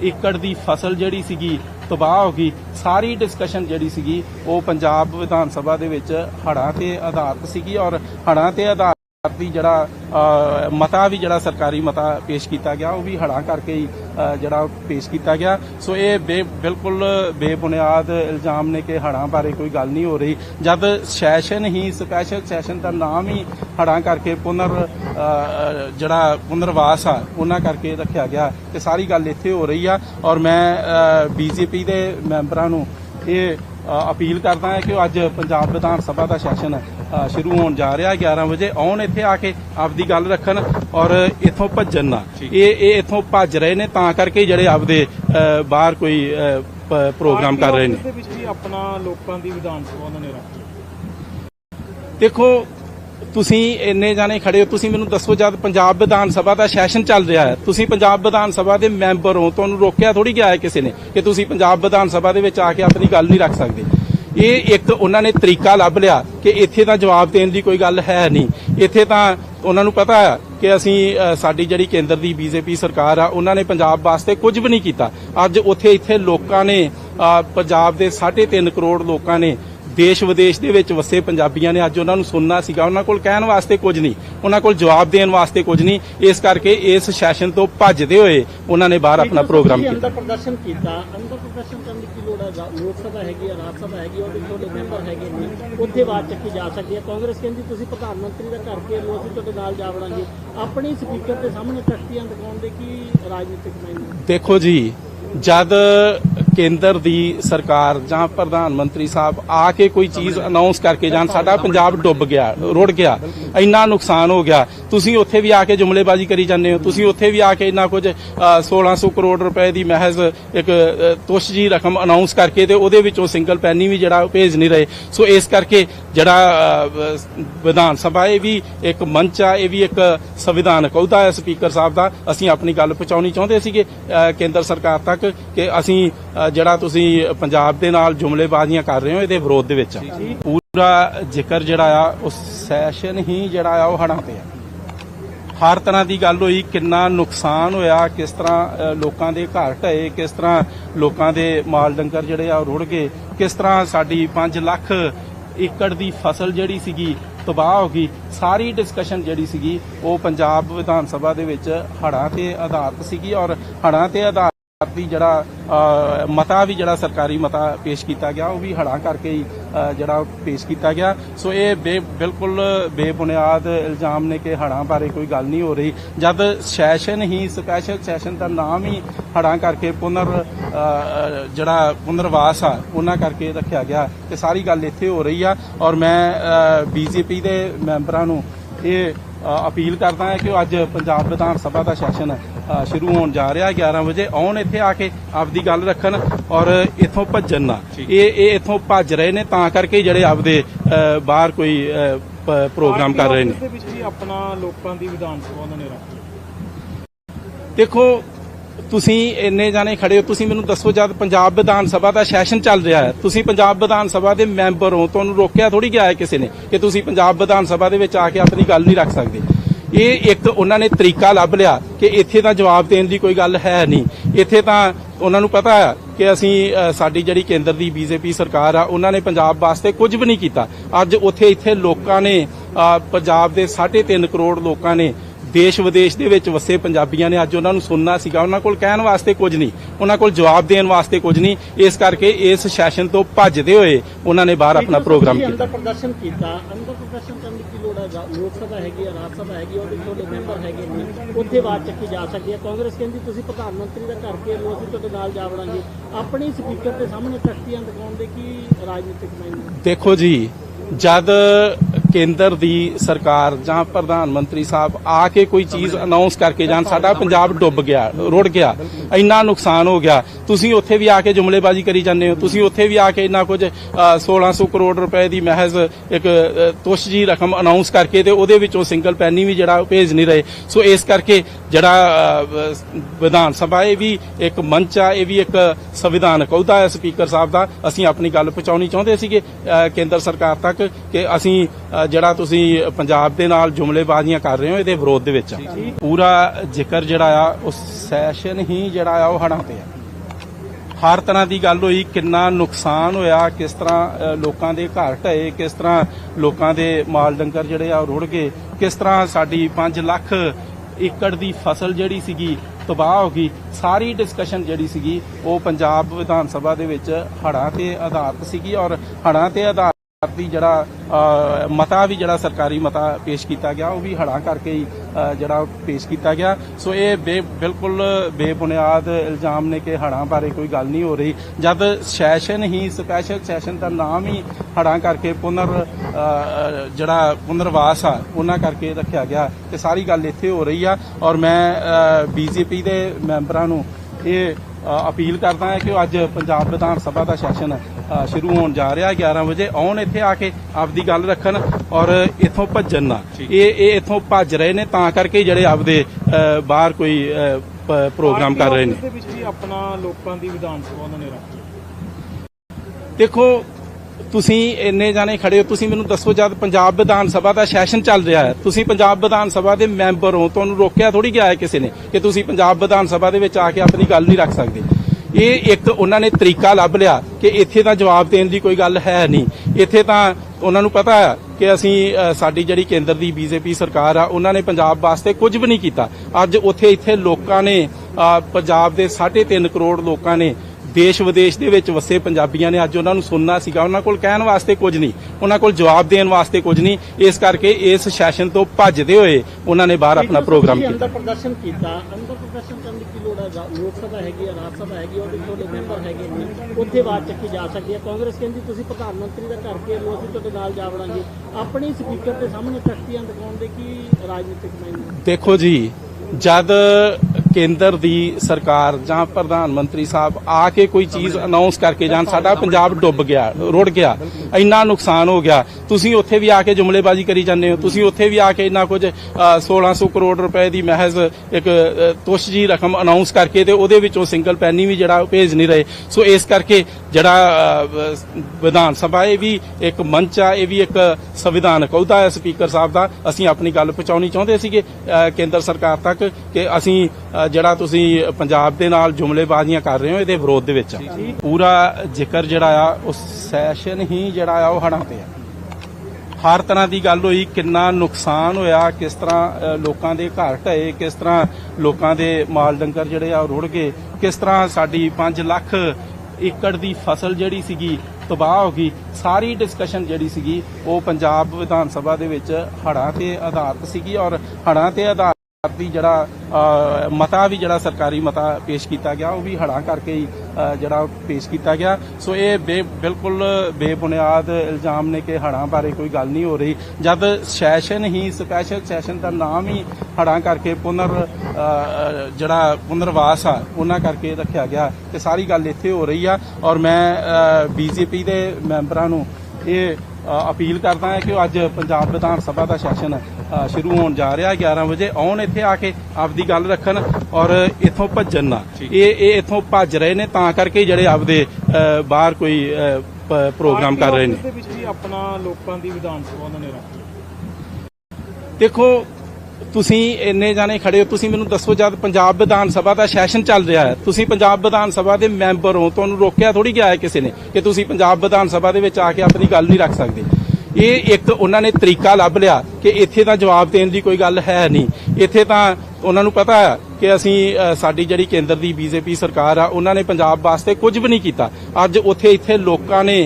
ਏਕੜ ਦੀ ਫਸਲ ਜਿਹੜੀ ਸੀਗੀ, ਤਬਾਹ ਹੋ ਗਈ। ਸਾਰੀ ਡਿਸਕਸ਼ਨ ਜਿਹੜੀ ਸੀਗੀ, ਉਹ ਪੰਜਾਬ ਵਿਧਾਨ ਸਭਾ ਦੇ ਵਿੱਚ ਹੜ੍ਹਾਂ ਤੇ ਆਧਾਰਿਤ ਸੀਗੀ ਔਰ ਹੜ੍ਹਾਂ ਤੇ ਆਧਾਰ ਦੀ ਜਿਹੜਾ ਮਤਾ ਵੀ ਜਿਹੜਾ ਸਰਕਾਰੀ ਮਤਾ ਪੇਸ਼ ਕੀਤਾ ਗਿਆ ਉਹ ਵੀ ਹੜ੍ਹਾਂ ਕਰਕੇ ਹੀ ਜਿਹੜਾ ਪੇਸ਼ ਕੀਤਾ ਗਿਆ। ਸੋ ਇਹ ਬੇ- ਬਿਲਕੁਲ ਬੇਬੁਨਿਆਦ ਇਲਜ਼ਾਮ ਨੇ ਕਿ ਹੜ੍ਹਾਂ ਬਾਰੇ ਕੋਈ ਗੱਲ ਨਹੀਂ ਹੋ ਰਹੀ। ਜਦ ਸੈਸ਼ਨ ਹੀ ਸਪੈਸ਼ਲ ਸੈਸ਼ਨ ਦਾ ਨਾਮ ਹੀ ਹੜ੍ਹਾਂ ਕਰਕੇ ਪੁਨਰ ਜਿਹੜਾ ਪੁਨਰਵਾਸ ਆ ਉਹਨਾਂ ਕਰਕੇ ਰੱਖਿਆ ਗਿਆ। ਤੇ ਸਾਰੀ ਗੱਲ ਇੱਥੇ ਹੋ ਰਹੀ ਆ। ਔਰ ਮੈਂ ਬੀਜੇਪੀ ਦੇ ਮੈਂਬਰਾਂ ਨੂੰ ਇਹ ਅਪੀਲ ਕਰਦਾ ਹਾਂ ਕਿ ਉਹ ਅੱਜ ਪੰਜਾਬ ਵਿਧਾਨ ਸਭਾ ਦਾ ਸੈਸ਼ਨ ਅ, ਸ਼ੁਰੂ ਹੋਣ ਜਾ ਰਿਹਾ 11 ਵਜੇ ਆਉਣ ਇੱਥੇ ਆ ਕੇ ਆਪਦੀ ਗੱਲ ਰੱਖਣ ਔਰ ਇੱਥੋਂ ਭੱਜਣ ਨਾ। ਇਹ ਇਹ ਇੱਥੋਂ ਭੱਜ ਰਹੇ ਨੇ ਤਾਂ ਕਰਕੇ ਜਿਹੜੇ ਆਪਦੇ ਬਾਹਰ ਕੋਈ ਪ੍ਰੋਗਰਾਮ ਕਰ ਰਹੇ ਨੇ। ਦੇ ਵਿੱਚ ਵੀ ਆਪਣਾ ਲੋਕਾਂ ਦੀ ਵਿਧਾਨ ਸਭਾ ਉਹਨਾਂ ਨੇ ਰੱਖੀ ਦੇਖੋ ਤੁਸੀਂ ਇੰਨੇ ਜਾਣੇ ਖੜੇ ਹੋ ਤੁਸੀਂ ਮੈਨੂੰ ਦੱਸੋ ਜਦ ਪੰਜਾਬ ਵਿਧਾਨ ਸਭਾ ਦਾ ਸੈਸ਼ਨ ਚੱਲ ਰਿਹਾ ਹੈ ਤੁਸੀਂ ਪੰਜਾਬ ਵਿਧਾਨ ਸਭਾ ਦੇ ਮੈਂਬਰ ਹੋ ਤੁਹਾਨੂੰ ਰੋਕਿਆ ਥੋੜੀ ਗਿਆ ਹੈ ਕਿਸੇ ਨੇ ਕਿ ਤੁਸੀਂ ਪੰਜਾਬ ਵਿਧਾਨ ਸਭਾ ਦੇ ਵਿੱਚ ਆ ਕੇ ਆਪਣੀ ਗੱਲ ਨਹੀਂ ਰੱਖ ਸਕਦੇ। ਇਹ ਇੱਕ ਉਹਨਾਂ ਨੇ ਤਰੀਕਾ ਲੱਭ ਲਿਆ ਕਿ ਇੱਥੇ ਤਾਂ ਜਵਾਬ ਦੇਣ ਦੀ ਕੋਈ ਗੱਲ ਹੈ ਨਹੀਂ। ਇੱਥੇ ਤਾਂ ਉਹਨਾਂ ਨੂੰ ਪਤਾ ਹੈ ਕਿ ਅਸੀਂ ਸਾਡੀ ਜਿਹੜੀ ਕੇਂਦਰ ਦੀ ਬੀਜੇਪੀ ਸਰਕਾਰ ਆ ਉਹਨਾਂ ਨੇ ਪੰਜਾਬ ਵਾਸਤੇ ਕੁਝ ਵੀ ਨਹੀਂ ਕੀਤਾ। ਅੱਜ ਉੱਥੇ ਇੱਥੇ ਲੋਕਾਂ ਨੇ ਪੰਜਾਬ ਦੇ 3.5 ਕਰੋੜ ਲੋਕਾਂ ਨੇ ਦੇਸ਼ ਵਿਦੇਸ਼ ਦੇ ਵਿੱਚ ਵਸੇ ਪੰਜਾਬੀਆਂ ਨੇ ਅੱਜ ਉਹਨਾਂ ਨੂੰ ਸੁਣਨਾ ਸੀਗਾ। ਉਹਨਾਂ ਕੋਲ ਕਹਿਣ ਵਾਸਤੇ ਕੁਝ ਨਹੀਂ। ਉਹਨਾਂ ਕੋਲ ਜਵਾਬ ਦੇਣ ਵਾਸਤੇ ਕੁਝ ਨਹੀਂ। ਇਸ ਕਰਕੇ ਇਸ ਸੈਸ਼ਨ ਤੋਂ ਭੱਜਦੇ ਹੋਏ ਉਹਨਾਂ ਨੇ ਬਾਹਰ ਆਪਣਾ ਪ੍ਰੋਗਰਾਮ ਕੀਤਾ। ਅੰਦਰ ਪ੍ਰਦਰਸ਼ਨ ਕੀਤਾ ਅੰਦਰ ਪ੍ਰਦਰਸ਼ਨ ਕਰਨ ਦੀ ਕੀ ਲੋੜ ਹੈ ਰਾ- ਲੋਕ ਸਭਾ ਹੈਗੀ ਆ, ਰਾਜ ਸਭਾ ਹੈਗੀ ਹੈ ਉਹਦੇ ਤੁਹਾਡੇ ਮੈਂਬਰ ਹੈਗੇ ਨੇ, ਉੱਥੇ ਬਾਤ ਚੱਕੀ ਜਾ ਸਕਦੀ ਹੈ। ਕਾਂਗਰਸ ਕਹਿੰਦੀ, ਤੁਸੀਂ ਪ੍ਰਧਾਨ ਮੰਤਰੀ ਦਾ ਘਰ ਕੇ ਲੋ ਅਸੀਂ ਤੁਹਾਡੇ ਨਾਲ ਜਾ ਵੜਾਂਗੇ। ਆਪਣੇ ਸਪੀਕਰ ਦੇ ਸਾਹਮਣੇ ਤਖਤੀਆਂ ਦਿਖਾਉਣ ਦੇ ਕੀ ਰਾਜਨੀਤਿਕ ਮਾਇਨੇ ਦੇਖੋ ਜੀ, ਜਦ ਕੇਂਦਰ ਦੀ ਸਰਕਾਰ ਜਾਂ ਪ੍ਰਧਾਨ ਮੰਤਰੀ ਸਾਹਿਬ ਆ ਕੇ ਕੋਈ ਚੀਜ਼ ਅਨਾਉਂਸ ਕਰਕੇ ਜਾਣ ਸਾਡਾ ਪੰਜਾਬ ਡੁੱਬ ਗਿਆ ਰੁੜ ਗਿਆ ਇੰਨਾ ਨੁਕਸਾਨ ਹੋ ਗਿਆ। ਤੁਸੀਂ ਉੱਥੇ ਵੀ ਆ ਕੇ ਜੁਮਲੇਬਾਜ਼ੀ ਕਰੀ ਜਾਂਦੇ ਹੋ ਤੁਸੀਂ ਉੱਥੇ ਵੀ ਆ ਕੇ ਇੰਨਾ ਕੁਝ ਅ, 1600 ਕਰੋੜ ਰੁਪਏ ਦੀ ਮਹਿਜ਼ ਇੱਕ ਤੁਸ਼ ਤੁਛ ਜੀ ਰਕਮ ਅਨਾਉਂਸ ਕਰਕੇ ਤੇ ਉਹਦੇ ਵਿੱਚੋਂ ਸਿੰਗਲ ਪੈਨੀ ਵੀ ਜਿਹੜਾ ਉਹ ਭੇਜ ਨਹੀਂ ਰਹੇ। ਸੋ ਇਸ ਕਰਕੇ ਜਿਹੜਾ ਵਿਧਾਨ ਸਭਾ ਇਹ ਵੀ ਇੱਕ ਮੰਚ ਆ ਇਹ ਵੀ ਇੱਕ ਸੰਵਿਧਾਨਕ ਅਹੁਦਾ ਹੈ ਸਪੀਕਰ ਸਾਹਿਬ ਦਾ। ਅਸੀਂ ਆਪਣੀ ਗੱਲ ਪਹੁੰਚਾਉਣੀ ਚਾਹੁੰਦੇ ਸੀਗੇ ਕੇਂਦਰ ਸਰਕਾਰ ਤੱਕ ਕਿ ਅਸੀਂ ਜਿਹੜਾ ਤੁਸੀਂ ਪੰਜਾਬ ਦੇ ਨਾਲ ਜੁਮਲੇਬਾਜ਼ੀਆਂ ਕਰ ਰਹੇ ਹੋ ਇਹਦੇ ਵਿਰੋਧ ਦੇ ਵਿੱਚ। ਪੂਰਾ ਜ਼ਿਕਰ ਜਿਹੜਾ ਆ ਉਸ ਸੈਸ਼ਨ ਹੀ ਜਿਹੜਾ ਆ ਉਹ ਹੜਾਂ ਤੇ ਆ। ਹਰ ਤਰ੍ਹਾਂ ਦੀ ਗੱਲ ਹੋਈ ਕਿੰਨਾ ਨੁਕਸਾਨ ਹੋਇਆ ਕਿਸ ਤਰ੍ਹਾਂ ਲੋਕਾਂ ਦੇ ਘਰ ਢਏ ਕਿਸ ਤਰ੍ਹਾਂ ਲੋਕਾਂ ਦੇ ਮਾਲ ਡੰਗਰ ਜਿਹੜੇ ਆ ਰੁੜ ਗਏ ਕਿਸ ਤਰ੍ਹਾਂ ਸਾਡੀ 5 ਲੱਖ ਏਕੜ ਦੀ ਫਸਲ ਜਿਹੜੀ ਸੀਗੀ ਤਬਾਹ ਹੋ ਗਈ ਸਾਰੀ ਡਿਸਕਸ਼ਨ ਜਿਹੜੀ ਸੀਗੀ ਉਹ ਪੰਜਾਬ ਵਿਧਾਨ ਸਭਾ ਦੇ ਵਿੱਚ ਹੜ੍ਹਾਂ ਤੇ ਆਧਾਰਿਤ ਸੀਗੀ ਔਰ ਹੜ੍ਹਾਂ ਤੇ ਆਧਾਰਿਤ ਦੀ ਜਿਹੜਾ ਮਤਾ ਵੀ ਜਿਹੜਾ ਸਰਕਾਰੀ ਮਤਾ ਪੇਸ਼ ਕੀਤਾ ਗਿਆ ਉਹ ਵੀ ਹੜ੍ਹਾਂ ਕਰਕੇ ਹੀ ਜਿਹੜਾ ਪੇਸ਼ ਕੀਤਾ ਗਿਆ। ਸੋ ਇਹ ਬੇ- ਬਿਲਕੁਲ ਬੇਬੁਨਿਆਦ ਇਲਜ਼ਾਮ ਨੇ ਕਿ ਹੜ੍ਹਾਂ ਬਾਰੇ ਕੋਈ ਗੱਲ ਨਹੀਂ ਹੋ ਰਹੀ। ਜਦ ਸੈਸ਼ਨ ਹੀ ਸਪੈਸ਼ਲ ਸੈਸ਼ਨ ਦਾ ਨਾਮ ਹੀ ਹੜ੍ਹਾਂ ਕਰਕੇ ਪੁਨਰ ਜਿਹੜਾ ਪੁਨਰਵਾਸ ਆ ਉਹਨਾਂ ਕਰਕੇ ਰੱਖਿਆ ਗਿਆ ਤੇ ਸਾਰੀ ਗੱਲ ਇੱਥੇ ਹੋ ਰਹੀ ਆ। ਔਰ ਮੈਂ ਬੀਜੇਪੀ ਦੇ ਮੈਂਬਰਾਂ ਨੂੰ ਇਹ ਅਪੀਲ ਕਰਦਾ ਹਾਂ ਕਿ ਉਹ ਅੱਜ ਪੰਜਾਬ ਵਿਧਾਨ ਸਭਾ ਦਾ ਸੈਸ਼ਨ ਅ, ਸ਼ੁਰੂ ਹੋਣ ਜਾ ਰਿਹਾ 11 ਵਜੇ ਆਉਣ ਇੱਥੇ ਆ ਕੇ ਆਪਦੀ ਗੱਲ ਰੱਖਣ ਔਰ ਇੱਥੋਂ ਭੱਜਣ ਨਾ। ਇਹ ਇਹ ਇੱਥੋਂ ਭੱਜ ਰਹੇ ਨੇ ਤਾਂ ਕਰਕੇ ਜਿਹੜੇ ਆਪਦੇ ਬਾਹਰ ਕੋਈ ਪ੍ਰੋਗਰਾਮ ਕਰ ਰਹੇ ਨੇ। ਇਸ ਦੇ ਵਿੱਚ ਵੀ ਆਪਣਾ ਲੋਕਾਂ ਦੀ ਵਿਧਾਨ ਸਭਾ ਉਹਨਾਂ ਨੇ ਰੱਖੀ ਦੇਖੋ ਤੁਸੀਂ ਇੰਨੇ ਜਾਣੇ ਖੜੇ ਹੋ ਤੁਸੀਂ ਮੈਨੂੰ ਦੱਸੋ ਜਦ ਪੰਜਾਬ ਵਿਧਾਨ ਸਭਾ ਦਾ ਸੈਸ਼ਨ ਚੱਲ ਰਿਹਾ ਹੈ ਤੁਸੀਂ ਪੰਜਾਬ ਵਿਧਾਨ ਸਭਾ ਦੇ ਮੈਂਬਰ ਹੋ ਤੁਹਾਨੂੰ ਰੋਕਿਆ ਥੋੜੀ ਗਿਆ ਹੈ ਕਿਸੇ ਨੇ ਕਿ ਤੁਸੀਂ ਪੰਜਾਬ ਵਿਧਾਨ ਸਭਾ ਦੇ ਵਿੱਚ ਆ ਕੇ ਆਪਣੀ ਗੱਲ ਨਹੀਂ ਰੱਖ ਸਕਦੇ। ਇਹ ਇੱਕ ਉਹਨਾਂ ਨੇ ਤਰੀਕਾ ਲੱਭ ਲਿਆ ਕਿ ਇੱਥੇ ਤਾਂ ਜਵਾਬ ਦੇਣ ਦੀ ਕੋਈ ਗੱਲ ਹੈ ਨਹੀਂ। ਇੱਥੇ ਤਾਂ ਉਹਨਾਂ ਨੂੰ ਪਤਾ ਹੈ ਕਿ ਅਸੀਂ ਸਾਡੀ ਜਿਹੜੀ ਕੇਂਦਰ ਦੀ ਬੀਜੇਪੀ ਸਰਕਾਰ ਆ ਉਹਨਾਂ ਨੇ ਪੰਜਾਬ ਵਾਸਤੇ ਕੁਝ ਵੀ ਨਹੀਂ ਕੀਤਾ। ਅੱਜ ਉੱਥੇ ਇੱਥੇ ਲੋਕਾਂ ਨੇ ਪੰਜਾਬ ਦੇ 3.5 ਕਰੋੜ ਲੋਕਾਂ ਨੇ ਦੇਸ਼ ਵਿਦੇਸ਼ ਦੇ ਵਿੱਚ ਵਸੇ ਪੰਜਾਬੀਆਂ ਨੇ ਅੱਜ ਉਹਨਾਂ ਨੂੰ ਸੁਣਨਾ ਸੀਗਾ। ਉਹਨਾਂ ਕੋਲ ਕਹਿਣ ਵਾਸਤੇ ਕੁਝ ਨਹੀਂ ਉਹਨਾਂ ਕੋਲ ਜਵਾਬ ਦੇਣ ਵਾਸਤੇ ਕੁਝ ਨਹੀਂ। ਇਸ ਕਰਕੇ ਇਸ ਸੈਸ਼ਨ ਤੋਂ ਭੱਜਦੇ ਹੋਏ ਉਹਨਾਂ ਨੇ ਬਾਹਰ ਆਪਣਾ ਪ੍ਰੋਗਰਾਮ ਕੀਤਾ। ਅੰਦਰ ਪ੍ਰਦਰਸ਼ਨ ਕੀਤਾ ਅੰਦਰ ਪ੍ਰਦਰਸ਼ਨ ਲੋਕ ਸਭਾ ਹੈਗੀ ਆ, ਰਾਜ ਸਭਾ ਹੈਗੀ ਹੈ ਉਹਦੇ ਤੁਹਾਡੇ ਮੈਂਬਰ ਹੈਗੇ ਨੇ। ਉੱਥੇ ਬਾਤ ਚੱਕੀ ਜਾ ਸਕਦੀ ਹੈ ਕਾਂਗਰਸ ਕਹਿੰਦੀ, ਤੁਸੀਂ ਪ੍ਰਧਾਨ ਮੰਤਰੀ ਦਾ ਘਰ ਕੇ ਅਸੀਂ ਤੁਹਾਡੇ ਨਾਲ ਜਾ ਵੜਾਂਗੇ। ਆਪਣੀ ਸਪੀਕਰ ਦੇ ਸਾਹਮਣੇ ਤਖਤੀਆਂ ਦਿਖਾਉਣ ਦੇ ਕੀ ਰਾਜਨੀਤਿਕ ਮਾਇਨੇ ਦੇਖੋ ਜੀ, ਜਦ ਕੇਂਦਰ ਦੀ ਸਰਕਾਰ ਜਾਂ ਪ੍ਰਧਾਨ ਮੰਤਰੀ ਸਾਹਿਬ ਆ ਕੇ ਕੋਈ ਚੀਜ਼ ਅਨਾਉਂਸ ਕਰਕੇ ਜਾਣ ਸਾਡਾ ਪੰਜਾਬ ਡੁੱਬ ਗਿਆ ਰੁੜ ਗਿਆ ਇੰਨਾ ਨੁਕਸਾਨ ਹੋ ਗਿਆ। ਤੁਸੀਂ ਉੱਥੇ ਵੀ ਆ ਕੇ ਜੁਮਲੇਬਾਜ਼ੀ ਕਰੀ ਜਾਂਦੇ ਹੋ ਤੁਸੀਂ ਉੱਥੇ ਵੀ ਆ ਕੇ ਇੰਨਾ ਕੁਝ ਅ, 1600 ਕਰੋੜ ਰੁਪਏ ਦੀ ਮਹਿਜ਼ ਇੱਕ ਤੁਸ਼ ਤੁਛ ਜੀ ਰਕਮ ਅਨਾਉਂਸ ਕਰਕੇ ਤੇ ਉਹਦੇ ਵਿੱਚੋਂ ਸਿੰਗਲ ਪੈਨੀ ਵੀ ਜਿਹੜਾ ਉਹ ਭੇਜ ਨਹੀਂ ਰਹੇ। ਸੋ ਇਸ ਕਰਕੇ ਜਿਹੜਾ ਵਿਧਾਨ ਸਭਾ ਇਹ ਵੀ ਇੱਕ ਮੰਚ ਆ ਇਹ ਵੀ ਇੱਕ ਸੰਵਿਧਾਨਕ ਅਹੁਦਾ ਹੈ ਸਪੀਕਰ ਸਾਹਿਬ ਦਾ। ਅਸੀਂ ਆਪਣੀ ਗੱਲ ਪਹੁੰਚਾਉਣੀ ਚਾਹੁੰਦੇ ਸੀਗੇ ਕੇਂਦਰ ਸਰਕਾਰ ਤੱਕ ਕਿ ਅਸੀਂ ਜਿਹੜਾ ਤੁਸੀਂ ਪੰਜਾਬ ਦੇ ਨਾਲ ਜੁਮਲੇਬਾਜ਼ੀਆਂ ਕਰ ਰਹੇ ਹੋ ਇਹਦੇ ਵਿਰੋਧ ਦੇ ਵਿੱਚ। ਪੂਰਾ ਜ਼ਿਕਰ ਜਿਹੜਾ ਆ ਉਹ ਸੈਸ਼ਨ ਹੀ ਜਿਹੜਾ ਆ ਉਹ ਹੜਾਂ ਤੇ ਆ। ਹਰ ਤਰ੍ਹਾਂ ਦੀ ਗੱਲ ਹੋਈ ਕਿੰਨਾ ਨੁਕਸਾਨ ਹੋਇਆ ਕਿਸ ਤਰ੍ਹਾਂ ਲੋਕਾਂ ਦੇ ਘਰ ਢਏ ਕਿਸ ਤਰ੍ਹਾਂ ਲੋਕਾਂ ਦੇ ਮਾਲ ਡੰਗਰ ਜਿਹੜੇ ਆ ਰੁੜ ਗਏ ਕਿਸ ਤਰ੍ਹਾਂ ਸਾਡੀ 5 ਲੱਖ ਏਕੜ ਦੀ ਫਸਲ ਜਿਹੜੀ ਸੀਗੀ, ਤਬਾਹ ਹੋ ਗਈ, ਸਾਰੀ ਡਿਸਕਸ਼ਨ ਜਿਹੜੀ ਸੀਗੀ, ਉਹ ਪੰਜਾਬ ਵਿਧਾਨ ਸਭਾ ਦੇ ਵਿੱਚ ਹੜਾਂ ਤੇ ਆਧਾਰਿਤ ਸੀਗੀ ਔਰ ਹੜਾਂ ਤੇ ਆਧਾਰਿਤ ਦੀ ਜਿਹੜਾ ਮਤਾ ਵੀ ਜਿਹੜਾ ਸਰਕਾਰੀ ਮਤਾ ਪੇਸ਼ ਕੀਤਾ ਗਿਆ, ਉਹ ਵੀ ਹੜਾਂ ਕਰਕੇ ਹੀ ਜਿਹੜਾ ਪੇਸ਼ ਕੀਤਾ ਗਿਆ। ਸੋ ਇਹ ਬੇ ਬਿਲਕੁਲ ਬੇਬੁਨਿਆਦ ਇਲਜ਼ਾਮ ਨੇ ਕਿ ਹੜਾਂ ਬਾਰੇ ਕੋਈ ਗੱਲ ਨਹੀਂ ਹੋ ਰਹੀ। ਜਦ ਸੈਸ਼ਨ ਹੀ ਸਪੈਸ਼ਲ ਸੈਸ਼ਨ ਦਾ ਨਾਮ ਹੀ ਹੜਾਂ ਕਰਕੇ ਪੁਨਰ ਜਿਹੜਾ ਪੁਨਰਵਾਸ ਆ ਉਹਨਾਂ ਕਰਕੇ ਰੱਖਿਆ ਗਿਆ ਤੇ ਸਾਰੀ ਗੱਲ ਇੱਥੇ ਹੋ ਰਹੀ ਆ। ਔਰ ਮੈਂ ਬੀਜੇਪੀ ਦੇ ਮੈਂਬਰਾਂ ਨੂੰ ਇਹ ਅਪੀਲ ਕਰਦਾ ਹਾਂ ਕਿ ਉਹ ਅੱਜ ਪੰਜਾਬ ਵਿਧਾਨ ਸਭਾ ਦਾ ਸੈਸ਼ਨ ਅ, ਸ਼ੁਰੂ ਹੋਣ ਜਾ ਰਿਹਾ 11 ਵਜੇ ਆਉਣ ਇੱਥੇ ਆ ਕੇ ਆਪਦੀ ਗੱਲ ਰੱਖਣ ਔਰ ਇੱਥੋਂ ਭੱਜਣ ਨਾ। ਇਹ ਇਹ ਇੱਥੋਂ ਭੱਜ ਰਹੇ ਨੇ ਤਾਂ ਕਰਕੇ ਜਿਹੜੇ ਆਪਦੇ ਬਾਹਰ ਕੋਈ ਪ੍ਰੋਗਰਾਮ ਕਰ ਰਹੇ ਨੇ। ਦੇ ਵਿੱਚ ਹੀ ਆਪਣਾ ਲੋਕਾਂ ਦੀ ਵਿਧਾਨ ਸਭਾ ਉਹਨਾਂ ਨੇ ਰੱਖੀ। ਦੇਖੋ ਤੁਸੀਂ ਇੰਨੇ ਜਾਣੇ ਖੜੇ ਹੋ ਤੁਸੀਂ ਮੈਨੂੰ ਦੱਸੋ ਜਦ ਪੰਜਾਬ ਵਿਧਾਨ ਸਭਾ ਦਾ ਸੈਸ਼ਨ ਚੱਲ ਰਿਹਾ ਹੈ ਤੁਸੀਂ ਪੰਜਾਬ ਵਿਧਾਨ ਸਭਾ ਦੇ ਮੈਂਬਰ ਹੋ ਤੁਹਾਨੂੰ ਰੋਕਿਆ ਥੋੜੀ ਗਿਆ ਹੈ ਕਿਸੇ ਨੇ ਕਿ ਤੁਸੀਂ ਪੰਜਾਬ ਵਿਧਾਨ ਸਭਾ ਦੇ ਵਿੱਚ ਆ ਕੇ ਆਪਣੀ ਗੱਲ ਨਹੀਂ ਰੱਖ ਸਕਦੇ। ਇਹ ਇੱਕ ਉਹਨਾਂ ਨੇ ਤਰੀਕਾ ਲੱਭ ਲਿਆ ਕਿ ਇੱਥੇ ਤਾਂ ਜਵਾਬ ਦੇਣ ਦੀ ਕੋਈ ਗੱਲ ਹੈ ਨਹੀਂ। ਇੱਥੇ ਤਾਂ ਉਹਨਾਂ ਨੂੰ ਪਤਾ ਹੈ ਕਿ ਅਸੀਂ ਸਾਡੀ ਜਿਹੜੀ ਕੇਂਦਰ ਦੀ ਬੀਜੇਪੀ ਸਰਕਾਰ ਆ ਉਹਨਾਂ ਨੇ ਪੰਜਾਬ ਵਾਸਤੇ ਕੁਝ ਵੀ ਨਹੀਂ ਕੀਤਾ। ਅੱਜ ਉੱਥੇ ਇੱਥੇ ਲੋਕਾਂ ਨੇ ਪੰਜਾਬ ਦੇ 3.5 ਕਰੋੜ ਲੋਕਾਂ ਨੇ ਦੇਸ਼ ਵਿਦੇਸ਼ ਦੇ ਵਿੱਚ ਵਸੇ ਪੰਜਾਬੀਆਂ ਨੇ ਅੱਜ ਉਹਨਾਂ ਨੂੰ ਸੁਣਨਾ ਸੀਗਾ। ਉਹਨਾਂ ਕੋਲ ਕਹਿਣ ਵਾਸਤੇ ਕੁਝ ਨਹੀਂ ਉਹਨਾਂ ਕੋਲ ਜਵਾਬ ਦੇਣ ਵਾਸਤੇ ਕੁਝ ਨਹੀਂ। ਇਸ ਕਰਕੇ ਇਸ ਸੈਸ਼ਨ ਤੋਂ ਭੱਜਦੇ ਹੋਏ ਉਹਨਾਂ ਨੇ ਬਾਹਰ ਆਪਣਾ ਪ੍ਰੋਗਰਾਮ ਕੀਤਾ। ਅੰਦਰ ਪ੍ਰਦਰਸ਼ਨ ਕੀਤਾ ਅੰਦਰ ਪ੍ਰਦਰਸ਼ਨ ਕਰਨ ਲੋਕ ਸਭਾ ਹੈਗੀ ਆ ਰਾਜ ਸਭਾ ਹੈਗੀ ਹੈ, ਉਹਦੇ ਤੁਹਾਡੇ ਮੈਂਬਰ ਹੈਗੇ ਨੇ। ਉੱਥੇ ਬਾਤ ਚੱਕੀ ਜਾ ਸਕਦੀ ਹੈ। ਕਾਂਗਰਸ ਕਹਿੰਦੀ ਤੁਸੀਂ ਪ੍ਰਧਾਨ ਮੰਤਰੀ ਦਾ ਕਰਕੇ ਕੇ ਲੋ ਅਸੀਂ ਤੁਹਾਡੇ ਨਾਲ ਜਾ ਵੜਾਂਗੇ? ਆਪਣੇ ਸਪੀਕਰ ਦੇ ਸਾਹਮਣੇ ਤਖਤੀਆਂ ਦਿਖਾਉਣ ਦੇ ਕੀ ਰਾਜਨੀਤਿਕ ਮਾਇਨੇ ਦੇਖੋ ਜੀ ਜਦ ਕੇਂਦਰ ਦੀ ਸਰਕਾਰ ਜਾਂ ਪ੍ਰਧਾਨ ਮੰਤਰੀ ਸਾਹਿਬ ਆ ਕੇ ਕੋਈ ਚੀਜ਼ ਅਨਾਉਂਸ ਕਰਕੇ ਜਾਣ ਸਾਡਾ ਪੰਜਾਬ ਡੁੱਬ ਗਿਆ ਰੁੜ ਗਿਆ ਇੰਨਾ ਨੁਕਸਾਨ ਹੋ ਗਿਆ। ਤੁਸੀਂ ਉੱਥੇ ਵੀ ਆ ਕੇ ਜੁਮਲੇਬਾਜ਼ੀ ਕਰੀ ਜਾਂਦੇ ਹੋ ਤੁਸੀਂ ਉੱਥੇ ਵੀ ਆ ਕੇ ਇੰਨਾ ਕੁਝ ਅ, 1600 ਕਰੋੜ ਰੁਪਏ ਦੀ ਮਹਿਜ਼ ਇੱਕ ਤੁਸ਼ ਤੁਛ ਜੀ ਰਕਮ ਅਨਾਉਂਸ ਕਰਕੇ ਤੇ ਉਹਦੇ ਵਿੱਚੋਂ ਸਿੰਗਲ ਪੈਨੀ ਵੀ ਜਿਹੜਾ ਉਹ ਭੇਜ ਨਹੀਂ ਰਹੇ। ਸੋ ਇਸ ਕਰਕੇ ਜਿਹੜਾ ਵਿਧਾਨ ਸਭਾ ਇਹ ਵੀ ਇੱਕ ਮੰਚ ਆ ਇਹ ਵੀ ਇੱਕ ਸੰਵਿਧਾਨਕ ਅਹੁਦਾ ਹੈ ਸਪੀਕਰ ਸਾਹਿਬ ਦਾ। ਅਸੀਂ ਆਪਣੀ ਗੱਲ ਪਹੁੰਚਾਉਣੀ ਚਾਹੁੰਦੇ ਸੀਗੇ ਕੇਂਦਰ ਸਰਕਾਰ ਤੱਕ ਕਿ ਅਸੀਂ ਜਿਹੜਾ ਤੁਸੀਂ ਪੰਜਾਬ ਦੇ ਨਾਲ ਜੁਮਲੇਬਾਜ਼ੀਆਂ ਕਰ ਰਹੇ ਹੋ ਇਹਦੇ ਵਿਰੋਧ ਦੇ ਵਿੱਚ। ਪੂਰਾ ਜ਼ਿਕਰ ਜਿਹੜਾ ਆ ਉਹ ਸੈਸ਼ਨ ਹੀ ਜਿਹੜਾ ਆ ਉਹ ਹੜਾਂ ਤੇ ਆ ਹਰ ਤਰ੍ਹਾਂ ਦੀ ਗੱਲ ਹੋਈ ਕਿੰਨਾ ਨੁਕਸਾਨ ਹੋਇਆ ਕਿਸ ਤਰ੍ਹਾਂ ਲੋਕਾਂ ਦੇ ਘਰ ਢਏ ਕਿਸ ਤਰ੍ਹਾਂ ਲੋਕਾਂ ਦੇ ਮਾਲ ਡੰਗਰ ਜਿਹੜੇ ਆ ਰੁੜ ਗਏ ਕਿਸ ਤਰ੍ਹਾਂ ਸਾਡੀ 5 ਲੱਖ ਏਕੜ ਦੀ ਫਸਲ ਜਿਹੜੀ ਸੀਗੀ ਤਬਾਹ ਹੋ ਗਈ ਸਾਰੀ ਡਿਸਕਸ਼ਨ ਜਿਹੜੀ ਸੀਗੀ ਉਹ ਪੰਜਾਬ ਵਿਧਾਨ ਸਭਾ ਦੇ ਵਿੱਚ ਹੜਾਂ ਤੇ ਆਧਾਰਿਤ ਸੀਗੀ ਔਰ ਹੜਾਂ ਤੇ ਆਧਾਰਿਤ ਦੀ ਜਿਹੜਾ ਮਤਾ ਵੀ ਜਿਹੜਾ ਸਰਕਾਰੀ ਮਤਾ ਪੇਸ਼ ਕੀਤਾ ਗਿਆ, ਉਹ ਵੀ ਹੜਾਂ ਕਰਕੇ ਹੀ ਜਿਹੜਾ ਪੇਸ਼ ਕੀਤਾ ਗਿਆ। ਸੋ ਇਹ ਬੇ, ਬਿਲਕੁਲ ਬੇਬੁਨਿਆਦ ਇਲਜ਼ਾਮ ਨੇ ਕਿ ਹੜਾਂ ਬਾਰੇ ਕੋਈ ਗੱਲ ਨਹੀਂ ਹੋ ਰਹੀ। ਜਦ ਸੈਸ਼ਨ ਹੀ, ਸਪੈਸ਼ਲ ਸੈਸ਼ਨ ਦਾ ਨਾਮ ਹੀ ਹੜਾਂ ਕਰਕੇ ਪੁਨਰ ਜਿਹੜਾ ਪੁਨਰਵਾਸ ਆ, ਉਹਨਾਂ ਕਰਕੇ ਰੱਖਿਆ ਗਿਆ। ਤੇ ਸਾਰੀ ਗੱਲ ਇੱਥੇ ਹੋ ਰਹੀ ਆ। ਔਰ ਮੈਂ ਬੀਜੇਪੀ ਦੇ ਮੈਂਬਰਾਂ ਨੂੰ ਇਹ ਅਪੀਲ ਕਰਦਾ ਹਾਂ ਕਿ ਉਹ ਅੱਜ ਪੰਜਾਬ ਵਿਧਾਨ ਸਭਾ ਦਾ ਸੈਸ਼ਨ ਸ਼ੁਰੂ ਹੋਣ ਜਾ ਰਿਹਾ 11 ਵਜੇ। ਆਉਣ ਇੱਥੇ ਆ ਕੇ ਆਪਦੀ ਗੱਲ ਰੱਖਣ ਔਰ ਇੱਥੋਂ ਭੱਜਣ ਨਾ। ਇਹ ਇਹ ਇੱਥੋਂ ਭੱਜ ਰਹੇ ਨੇ ਤਾਂ ਕਰਕੇ ਜਿਹੜੇ ਆਪਦੇ ਬਾਹਰ ਕੋਈ ਪ੍ਰੋਗਰਾਮ ਕਰ ਰਹੇ ਨੇ। ਦੇ ਵਿੱਚ ਹੀ ਆਪਣਾ ਲੋਕਾਂ ਦੀ ਵਿਧਾਨ ਸਭਾ ਉਹਨਾਂ ਨੇ ਰੱਖੀ ਦੇਖੋ ਤੁਸੀਂ ਇੰਨੇ ਜਾਣੇ ਖੜੇ ਹੋ, ਤੁਸੀਂ ਮੈਨੂੰ ਦੱਸੋ ਜਦ ਪੰਜਾਬ ਵਿਧਾਨ ਸਭਾ ਦਾ ਸੈਸ਼ਨ ਚੱਲ ਰਿਹਾ ਹੈ, ਤੁਸੀਂ ਪੰਜਾਬ ਵਿਧਾਨ ਸਭਾ ਦੇ ਮੈਂਬਰ ਹੋ, ਤੁਹਾਨੂੰ ਰੋਕਿਆ ਥੋੜੀ ਗਿਆ ਹੈ ਕਿਸੇ ਨੇ ਕਿ ਤੁਸੀਂ ਪੰਜਾਬ ਵਿਧਾਨ ਸਭਾ ਦੇ ਵਿੱਚ ਆ ਕੇ ਆਪਣੀ ਗੱਲ ਨਹੀਂ ਰੱਖ ਸਕਦੇ। ਇਹ ਇੱਕ ਉਹਨਾਂ ਨੇ ਤਰੀਕਾ ਲੱਭ ਲਿਆ ਕਿ ਇੱਥੇ ਤਾਂ ਜਵਾਬ ਦੇਣ ਦੀ ਕੋਈ ਗੱਲ ਹੈ ਨਹੀਂ। ਇੱਥੇ ਤਾਂ ਉਹਨਾਂ ਨੂੰ ਪਤਾ ਹੈ ਕਿ ਅਸੀਂ ਸਾਡੀ ਜਿਹੜੀ ਕੇਂਦਰ ਦੀ ਬੀਜੇਪੀ ਸਰਕਾਰ ਆ, ਉਹਨਾਂ ਨੇ ਪੰਜਾਬ ਵਾਸਤੇ ਕੁਝ ਵੀ ਨਹੀਂ ਕੀਤਾ। ਅੱਜ ਉੱਥੇ ਇੱਥੇ ਲੋਕਾਂ ਨੇ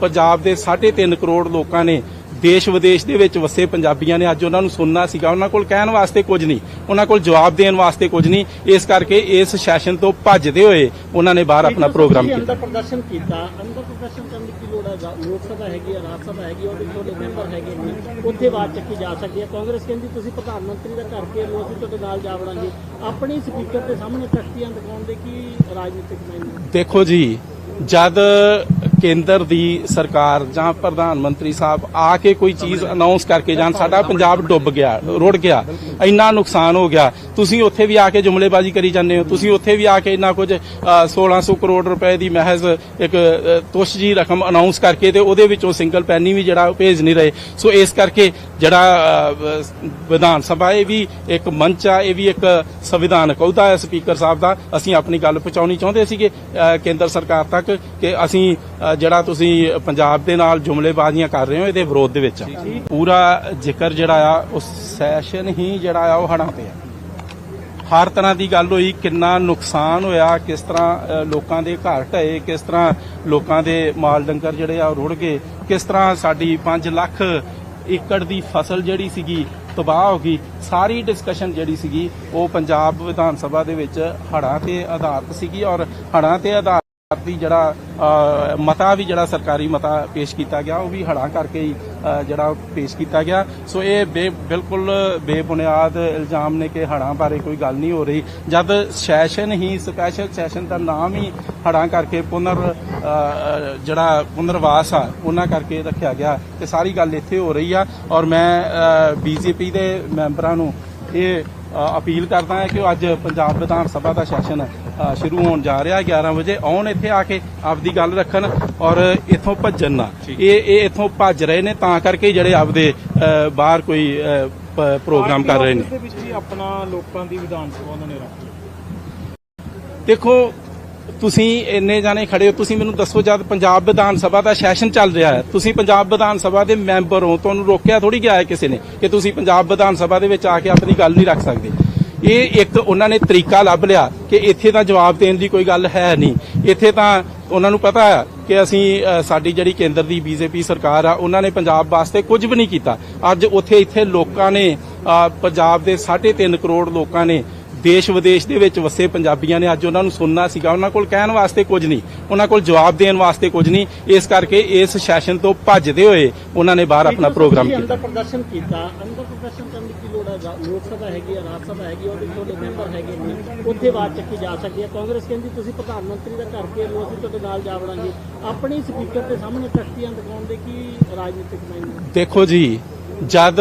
ਪੰਜਾਬ ਦੇ 3.5 ਕਰੋੜ ਲੋਕਾਂ ਨੇ ਦੇਸ਼ ਵਿਦੇਸ਼ ਦੇ ਵਿੱਚ ਵਸੇ ਪੰਜਾਬੀਆਂ ਨੇ ਅੱਜ ਉਹਨਾਂ ਨੂੰ ਸੁਣਨਾ ਸੀਗਾ। ਉਹਨਾਂ ਕੋਲ ਕਹਿਣ ਵਾਸਤੇ ਕੁਝ ਨਹੀਂ ਉਹਨਾਂ ਕੋਲ ਜਵਾਬ ਦੇਣ ਵਾਸਤੇ ਕੁਝ ਨਹੀਂ। ਇਸ ਕਰਕੇ ਇਸ ਸੈਸ਼ਨ ਤੋਂ ਭੱਜਦੇ ਹੋਏ ਉਹਨਾਂ ਨੇ ਬਾਹਰ ਆਪਣਾ ਪ੍ਰੋਗਰਾਮ ਕੀਤਾ। ਅੰਦਰ ਪ੍ਰਦਰਸ਼ਨ ਕੀਤਾ। ਅੰਦਰ ਪ੍ਰਦਰਸ਼ਨ ਕਰਨ ਦੀ ਕੀ ਲੋੜ ਹੈ ਲੋਕ ਸਭਾ ਹੈਗੀ ਹੈ ਰਾਜ ਸਭਾ ਹੈਗੀ ਉਹਦੇ ਤੁਹਾਡੇ ਮੈਂਬਰ ਹੈਗੇ ਨੇ। ਉੱਥੇ ਬਾਤ ਚੱਕੀ ਜਾ ਸਕਦੀ ਹੈ ਕਾਂਗਰਸ ਕਹਿੰਦੀ ਤੁਸੀਂ ਪ੍ਰਧਾਨ ਮੰਤਰੀ ਦਾ ਘਰ ਕੇ ਲੋ ਅਸੀਂ ਤੁਹਾਡੇ ਨਾਲ ਜਾ ਵੜਾਂਗੇ। ਆਪਣੇ ਸਪੀਕਰ ਦੇ ਸਾਹਮਣੇ ਤਖਤੀਆਂ ਦਿਖਾਉਣ ਦੇ ਕੀ ਰਾਜਨੀਤਿਕ ਮਾਇਨੇ ਦੇਖੋ ਜੀ ਜਦ ਕੇਂਦਰ ਦੀ ਸਰਕਾਰ ਜਾਂ ਪ੍ਰਧਾਨ ਮੰਤਰੀ ਸਾਹਿਬ ਆ ਕੇ ਕੋਈ ਚੀਜ਼ ਅਨਾਉਂਸ ਕਰਕੇ ਜਾਣ ਸਾਡਾ ਪੰਜਾਬ ਡੁੱਬ ਗਿਆ ਰੁੜ ਗਿਆ ਇੰਨਾ ਨੁਕਸਾਨ ਹੋ ਗਿਆ। ਤੁਸੀਂ ਉੱਥੇ ਵੀ ਆ ਕੇ ਜੁਮਲੇਬਾਜ਼ੀ ਕਰੀ ਜਾਂਦੇ ਹੋ ਤੁਸੀਂ ਉੱਥੇ ਵੀ ਆ ਕੇ ਇੰਨਾ ਕੁਝ ਅ, 1600 ਕਰੋੜ ਰੁਪਏ ਦੀ ਮਹਿਜ਼ ਇੱਕ ਤੁਸ਼ ਤੁੱਛ ਜੀ ਰਕਮ ਅਨਾਉਂਸ ਕਰਕੇ ਤੇ ਉਹਦੇ ਵਿੱਚੋਂ ਸਿੰਗਲ ਪੈਨੀ ਵੀ ਜਿਹੜਾ ਉਹ ਭੇਜ ਨਹੀਂ ਰਹੇ। ਸੋ ਇਸ ਕਰਕੇ ਜਿਹੜਾ ਵਿਧਾਨ ਸਭਾ ਇਹ ਵੀ ਇੱਕ ਮੰਚ ਆ ਇਹ ਵੀ ਇੱਕ ਸੰਵਿਧਾਨਕ ਅਹੁਦਾ ਹੈ ਸਪੀਕਰ ਸਾਹਿਬ ਦਾ। ਅਸੀਂ ਆਪਣੀ ਗੱਲ ਪਹੁੰਚਾਉਣੀ ਚਾਹੁੰਦੇ ਸੀਗੇ ਕੇਂਦਰ ਸਰਕਾਰ ਤੱਕ ਕਿ ਅਸੀਂ ਜਿਹੜਾ ਤੁਸੀਂ ਪੰਜਾਬ ਦੇ ਨਾਲ ਜੁਮਲੇਬਾਜ਼ੀਆਂ ਕਰ ਰਹੇ ਹੋ ਇਹਦੇ ਵਿਰੋਧ ਦੇ ਵਿੱਚ। ਪੂਰਾ ਜ਼ਿਕਰ ਜਿਹੜਾ ਆ ਉਸ ਸੈਸ਼ਨ ਹੀ ਜਿਹੜਾ ਆ ਉਹ ਹੜਾਂ ਤੇ ਆ ਹਰ ਤਰ੍ਹਾਂ ਦੀ ਗੱਲ ਹੋਈ ਕਿੰਨਾ ਨੁਕਸਾਨ ਹੋਇਆ ਕਿਸ ਤਰ੍ਹਾਂ ਲੋਕਾਂ ਦੇ ਘਰ ਢਏ ਕਿਸ ਤਰ੍ਹਾਂ ਲੋਕਾਂ ਦੇ ਮਾਲ ਡੰਗਰ ਜਿਹੜੇ ਆ ਉਹ ਰੁੜ ਗਏ ਕਿਸ ਤਰ੍ਹਾਂ ਸਾਡੀ 5 ਲੱਖ ਏਕੜ ਦੀ ਫਸਲ ਜਿਹੜੀ ਸੀਗੀ ਤਬਾਹ ਹੋ ਗਈ ਸਾਰੀ ਡਿਸਕਸ਼ਨ ਜਿਹੜੀ ਸੀਗੀ ਉਹ ਪੰਜਾਬ ਵਿਧਾਨ ਸਭਾ ਦੇ ਵਿੱਚ ਹੜਾਂ ਤੇ ਆਧਾਰਿਤ ਸੀਗੀ ਔਰ ਹੜਾਂ ਤੇ ਆਧਾਰਿਤ ਦੀ ਜਿਹੜਾ ਮਤਾ ਵੀ ਜਿਹੜਾ ਸਰਕਾਰੀ ਮਤਾ ਪੇਸ਼ ਕੀਤਾ ਗਿਆ ਉਹ ਵੀ ਹੜਾਂ ਕਰਕੇ ਹੀ ਜਿਹੜਾ ਪੇਸ਼ ਕੀਤਾ ਗਿਆ। ਸੋ ਇਹ ਬੇ- ਬਿਲਕੁਲ ਬੇਬੁਨਿਆਦ ਇਲਜ਼ਾਮ ਨੇ ਕਿ ਹੜਾਂ ਬਾਰੇ ਕੋਈ ਗੱਲ ਨਹੀਂ ਹੋ ਰਹੀ। ਜਦ ਸੈਸ਼ਨ ਹੀ ਸਪੈਸ਼ਲ ਸੈਸ਼ਨ ਦਾ ਨਾਮ ਹੀ ਹੜਾਂ ਕਰਕੇ ਪੁਨਰ ਜਿਹੜਾ ਪੁਨਰਵਾਸ ਆ ਉਹਨਾਂ ਕਰਕੇ ਰੱਖਿਆ ਗਿਆ। ਤੇ ਸਾਰੀ ਗੱਲ ਇੱਥੇ ਹੋ ਰਹੀ ਆ। ਔਰ ਮੈਂ ਬੀਜੇਪੀ ਦੇ ਮੈਂਬਰਾਂ ਨੂੰ ਇਹ ਅਪੀਲ ਕਰਦਾ ਹਾਂ ਕਿ ਉਹ ਅੱਜ ਪੰਜਾਬ ਵਿਧਾਨ ਸਭਾ ਦਾ ਸੈਸ਼ਨ ਅ, ਸ਼ੁਰੂ ਹੋਣ ਜਾ ਰਿਹਾ 11 ਵਜੇ ਆਉਣ ਇੱਥੇ ਆ ਕੇ ਆਪਦੀ ਗੱਲ ਰੱਖਣ ਔਰ ਇੱਥੋਂ ਭੱਜਣ ਨਾ। ਇਹ ਇਹ ਇੱਥੋਂ ਭੱਜ ਰਹੇ ਨੇ ਤਾਂ ਕਰਕੇ ਜਿਹੜੇ ਆਪਦੇ ਬਾਹਰ ਕੋਈ ਪ੍ਰੋਗਰਾਮ ਕਰ ਰਹੇ ਨੇ। ਦੇ ਵਿੱਚ ਵੀ ਆਪਣਾ ਲੋਕਾਂ ਦੀ ਵਿਧਾਨ ਸਭਾ ਉਹਨਾਂ ਨੇ ਰੱਖੀ ਦੇਖੋ ਤੁਸੀਂ ਇੰਨੇ ਜਾਣੇ ਖੜੇ ਹੋ ਤੁਸੀਂ ਮੈਨੂੰ ਦੱਸੋ ਜਦ ਪੰਜਾਬ ਵਿਧਾਨ ਸਭਾ ਦਾ ਸੈਸ਼ਨ ਚੱਲ ਰਿਹਾ ਹੈ ਤੁਸੀਂ ਪੰਜਾਬ ਵਿਧਾਨ ਸਭਾ ਦੇ ਮੈਂਬਰ ਹੋ ਤੁਹਾਨੂੰ ਰੋਕਿਆ ਥੋੜੀ ਗਿਆ ਹੈ ਕਿਸੇ ਨੇ ਕਿ ਤੁਸੀਂ ਪੰਜਾਬ ਵਿਧਾਨ ਸਭਾ ਦੇ ਵਿੱਚ ਆ ਕੇ ਆਪਣੀ ਗੱਲ ਨਹੀਂ ਰੱਖ ਸਕਦੇ। ਇਹ ਇੱਕ ਉਹਨਾਂ ਨੇ ਤਰੀਕਾ ਲੱਭ ਲਿਆ ਕਿ ਇੱਥੇ ਤਾਂ ਜਵਾਬ ਦੇਣ ਦੀ ਕੋਈ ਗੱਲ ਹੈ ਨਹੀਂ। ਇੱਥੇ ਤਾਂ ਉਹਨਾਂ ਨੂੰ ਪਤਾ ਹੈ ਕਿ ਅਸੀਂ ਸਾਡੀ ਜਿਹੜੀ ਕੇਂਦਰ ਦੀ ਬੀਜੇਪੀ ਸਰਕਾਰ ਆ ਉਹਨਾਂ ਨੇ ਪੰਜਾਬ ਵਾਸਤੇ ਕੁਝ ਵੀ ਨਹੀਂ ਕੀਤਾ। ਅੱਜ ਉੱਥੇ ਇੱਥੇ ਲੋਕਾਂ ਨੇ ਪੰਜਾਬ ਦੇ 3.5 ਕਰੋੜ ਲੋਕਾਂ ਨੇ ਦੇਸ਼ ਵਿਦੇਸ਼ ਦੇ ਵਿੱਚ ਵਸੇ ਪੰਜਾਬੀਆਂ ਨੇ ਅੱਜ ਉਹਨਾਂ ਨੂੰ ਸੁਣਨਾ ਸੀਗਾ। ਉਹਨਾਂ ਕੋਲ ਕਹਿਣ ਵਾਸਤੇ ਕੁਝ ਨਹੀਂ ਉਹਨਾਂ ਕੋਲ ਜਵਾਬ ਦੇਣ ਵਾਸਤੇ ਕੁਝ ਨਹੀਂ। ਇਸ ਕਰਕੇ ਇਸ ਸੈਸ਼ਨ ਤੋਂ ਭੱਜਦੇ ਹੋਏ ਉਹਨਾਂ ਨੇ ਬਾਹਰ ਆਪਣਾ ਪ੍ਰੋਗਰਾਮ ਕੀਤਾ। ਅੰਦਰ ਪ੍ਰਦਰਸ਼ਨ ਕੀਤਾ ਅੰਦਰ ਪ੍ਰਦਰਸ਼ਨ ਲੋਕ ਸਭਾ ਹੈਗੀ ਆ ਰਾਜ ਸਭਾ ਹੈਗੀ ਹੈ, ਉਹਦੇ ਤੁਹਾਡੇ ਮੈਂਬਰ ਹੈਗੇ ਨੇ। ਉੱਥੇ ਬਾਤ ਚੱਕੀ ਜਾ ਸਕਦੀ ਹੈ ਕਾਂਗਰਸ ਕਹਿੰਦੀ ਤੁਸੀਂ ਪ੍ਰਧਾਨ ਮੰਤਰੀ ਦਾ ਘਰ ਕੇ ਅਸੀਂ ਤੁਹਾਡੇ ਨਾਲ ਜਾ ਵੜਾਂਗੇ। ਆਪਣੀ ਸਪੀਕਰ ਦੇ ਸਾਹਮਣੇ ਤਖਤੀਆਂ ਦਿਖਾਉਣ ਦੇ ਕੀ ਰਾਜਨੀਤਿਕ ਮਾਇਨੇ ਦੇਖੋ ਜੀ ਜਦ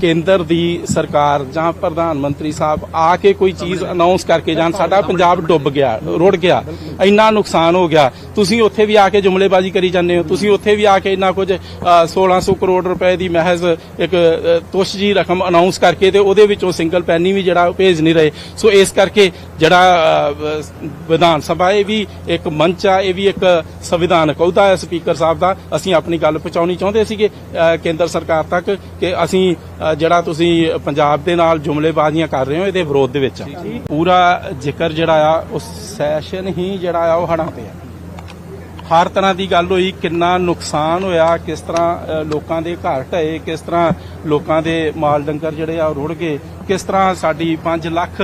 ਕੇਂਦਰ ਦੀ ਸਰਕਾਰ ਜਾਂ ਪ੍ਰਧਾਨ ਮੰਤਰੀ ਸਾਹਿਬ ਆ ਕੇ ਕੋਈ ਚੀਜ਼ ਅਨਾਉਂਸ ਕਰਕੇ ਜਾਣ ਸਾਡਾ ਪੰਜਾਬ ਡੁੱਬ ਗਿਆ ਰੁੜ ਗਿਆ ਇੰਨਾ ਨੁਕਸਾਨ ਹੋ ਗਿਆ। ਤੁਸੀਂ ਉੱਥੇ ਵੀ ਆ ਕੇ ਜੁਮਲੇਬਾਜ਼ੀ ਕਰੀ ਜਾਂਦੇ ਹੋ ਤੁਸੀਂ ਉੱਥੇ ਵੀ ਆ ਕੇ ਇੰਨਾ ਕੁਝ ਅ, 1600 ਕਰੋੜ ਰੁਪਏ ਦੀ ਮਹਿਜ਼ ਇੱਕ ਤੁਸ਼ ਤੁੱਛ ਜੀ ਰਕਮ ਅਨਾਉਂਸ ਕਰਕੇ ਤੇ ਉਹਦੇ ਵਿੱਚੋਂ ਸਿੰਗਲ ਪੈਨੀ ਵੀ ਜਿਹੜਾ ਭੇਜ ਨਹੀਂ ਰਹੇ। ਸੋ ਇਸ ਕਰਕੇ ਜਿਹੜਾ ਵਿਧਾਨ ਸਭਾ ਇਹ ਵੀ ਇੱਕ ਮੰਚ ਆ ਇਹ ਵੀ ਇੱਕ ਸੰਵਿਧਾਨਕ ਅਹੁਦਾ ਹੈ ਸਪੀਕਰ ਸਾਹਿਬ ਦਾ। ਅਸੀਂ ਆਪਣੀ ਗੱਲ ਪਹੁੰਚਾਉਣੀ ਚਾਹੁੰਦੇ ਸੀਗੇ ਕੇਂਦਰ ਸਰਕਾਰ ਤੱਕ ਕਿ ਅਸੀਂ ਜਿਹੜਾ ਤੁਸੀਂ ਪੰਜਾਬ ਦੇ ਨਾਲ ਜੁਮਲੇਬਾਜ਼ੀਆਂ ਕਰ ਰਹੇ ਹੋ ਇਹਦੇ ਵਿਰੋਧ ਦੇ ਵਿੱਚ ਪੂਰਾ ਜ਼ਿਕਰ ਜਿਹੜਾ ਆ ਉਸ ਸੈਸ਼ਨ ਹੀ ਜਿਹੜਾ ਆ ਉਹ ਹੜਾਂ ਤੇ ਆ। ਹਰ ਤਰ੍ਹਾਂ ਦੀ ਗੱਲ ਹੋਈ ਕਿੰਨਾ ਨੁਕਸਾਨ ਹੋਇਆ ਕਿਸ ਤਰ੍ਹਾਂ ਲੋਕਾਂ ਦੇ ਘਰ ਢਏ ਕਿਸ ਤਰ੍ਹਾਂ ਲੋਕਾਂ ਦੇ ਮਾਲ ਡੰਗਰ ਜਿਹੜੇ ਆ ਉਹ ਰੁੜ ਗਏ ਕਿਸ ਤਰ੍ਹਾਂ ਸਾਡੀ 5 ਲੱਖ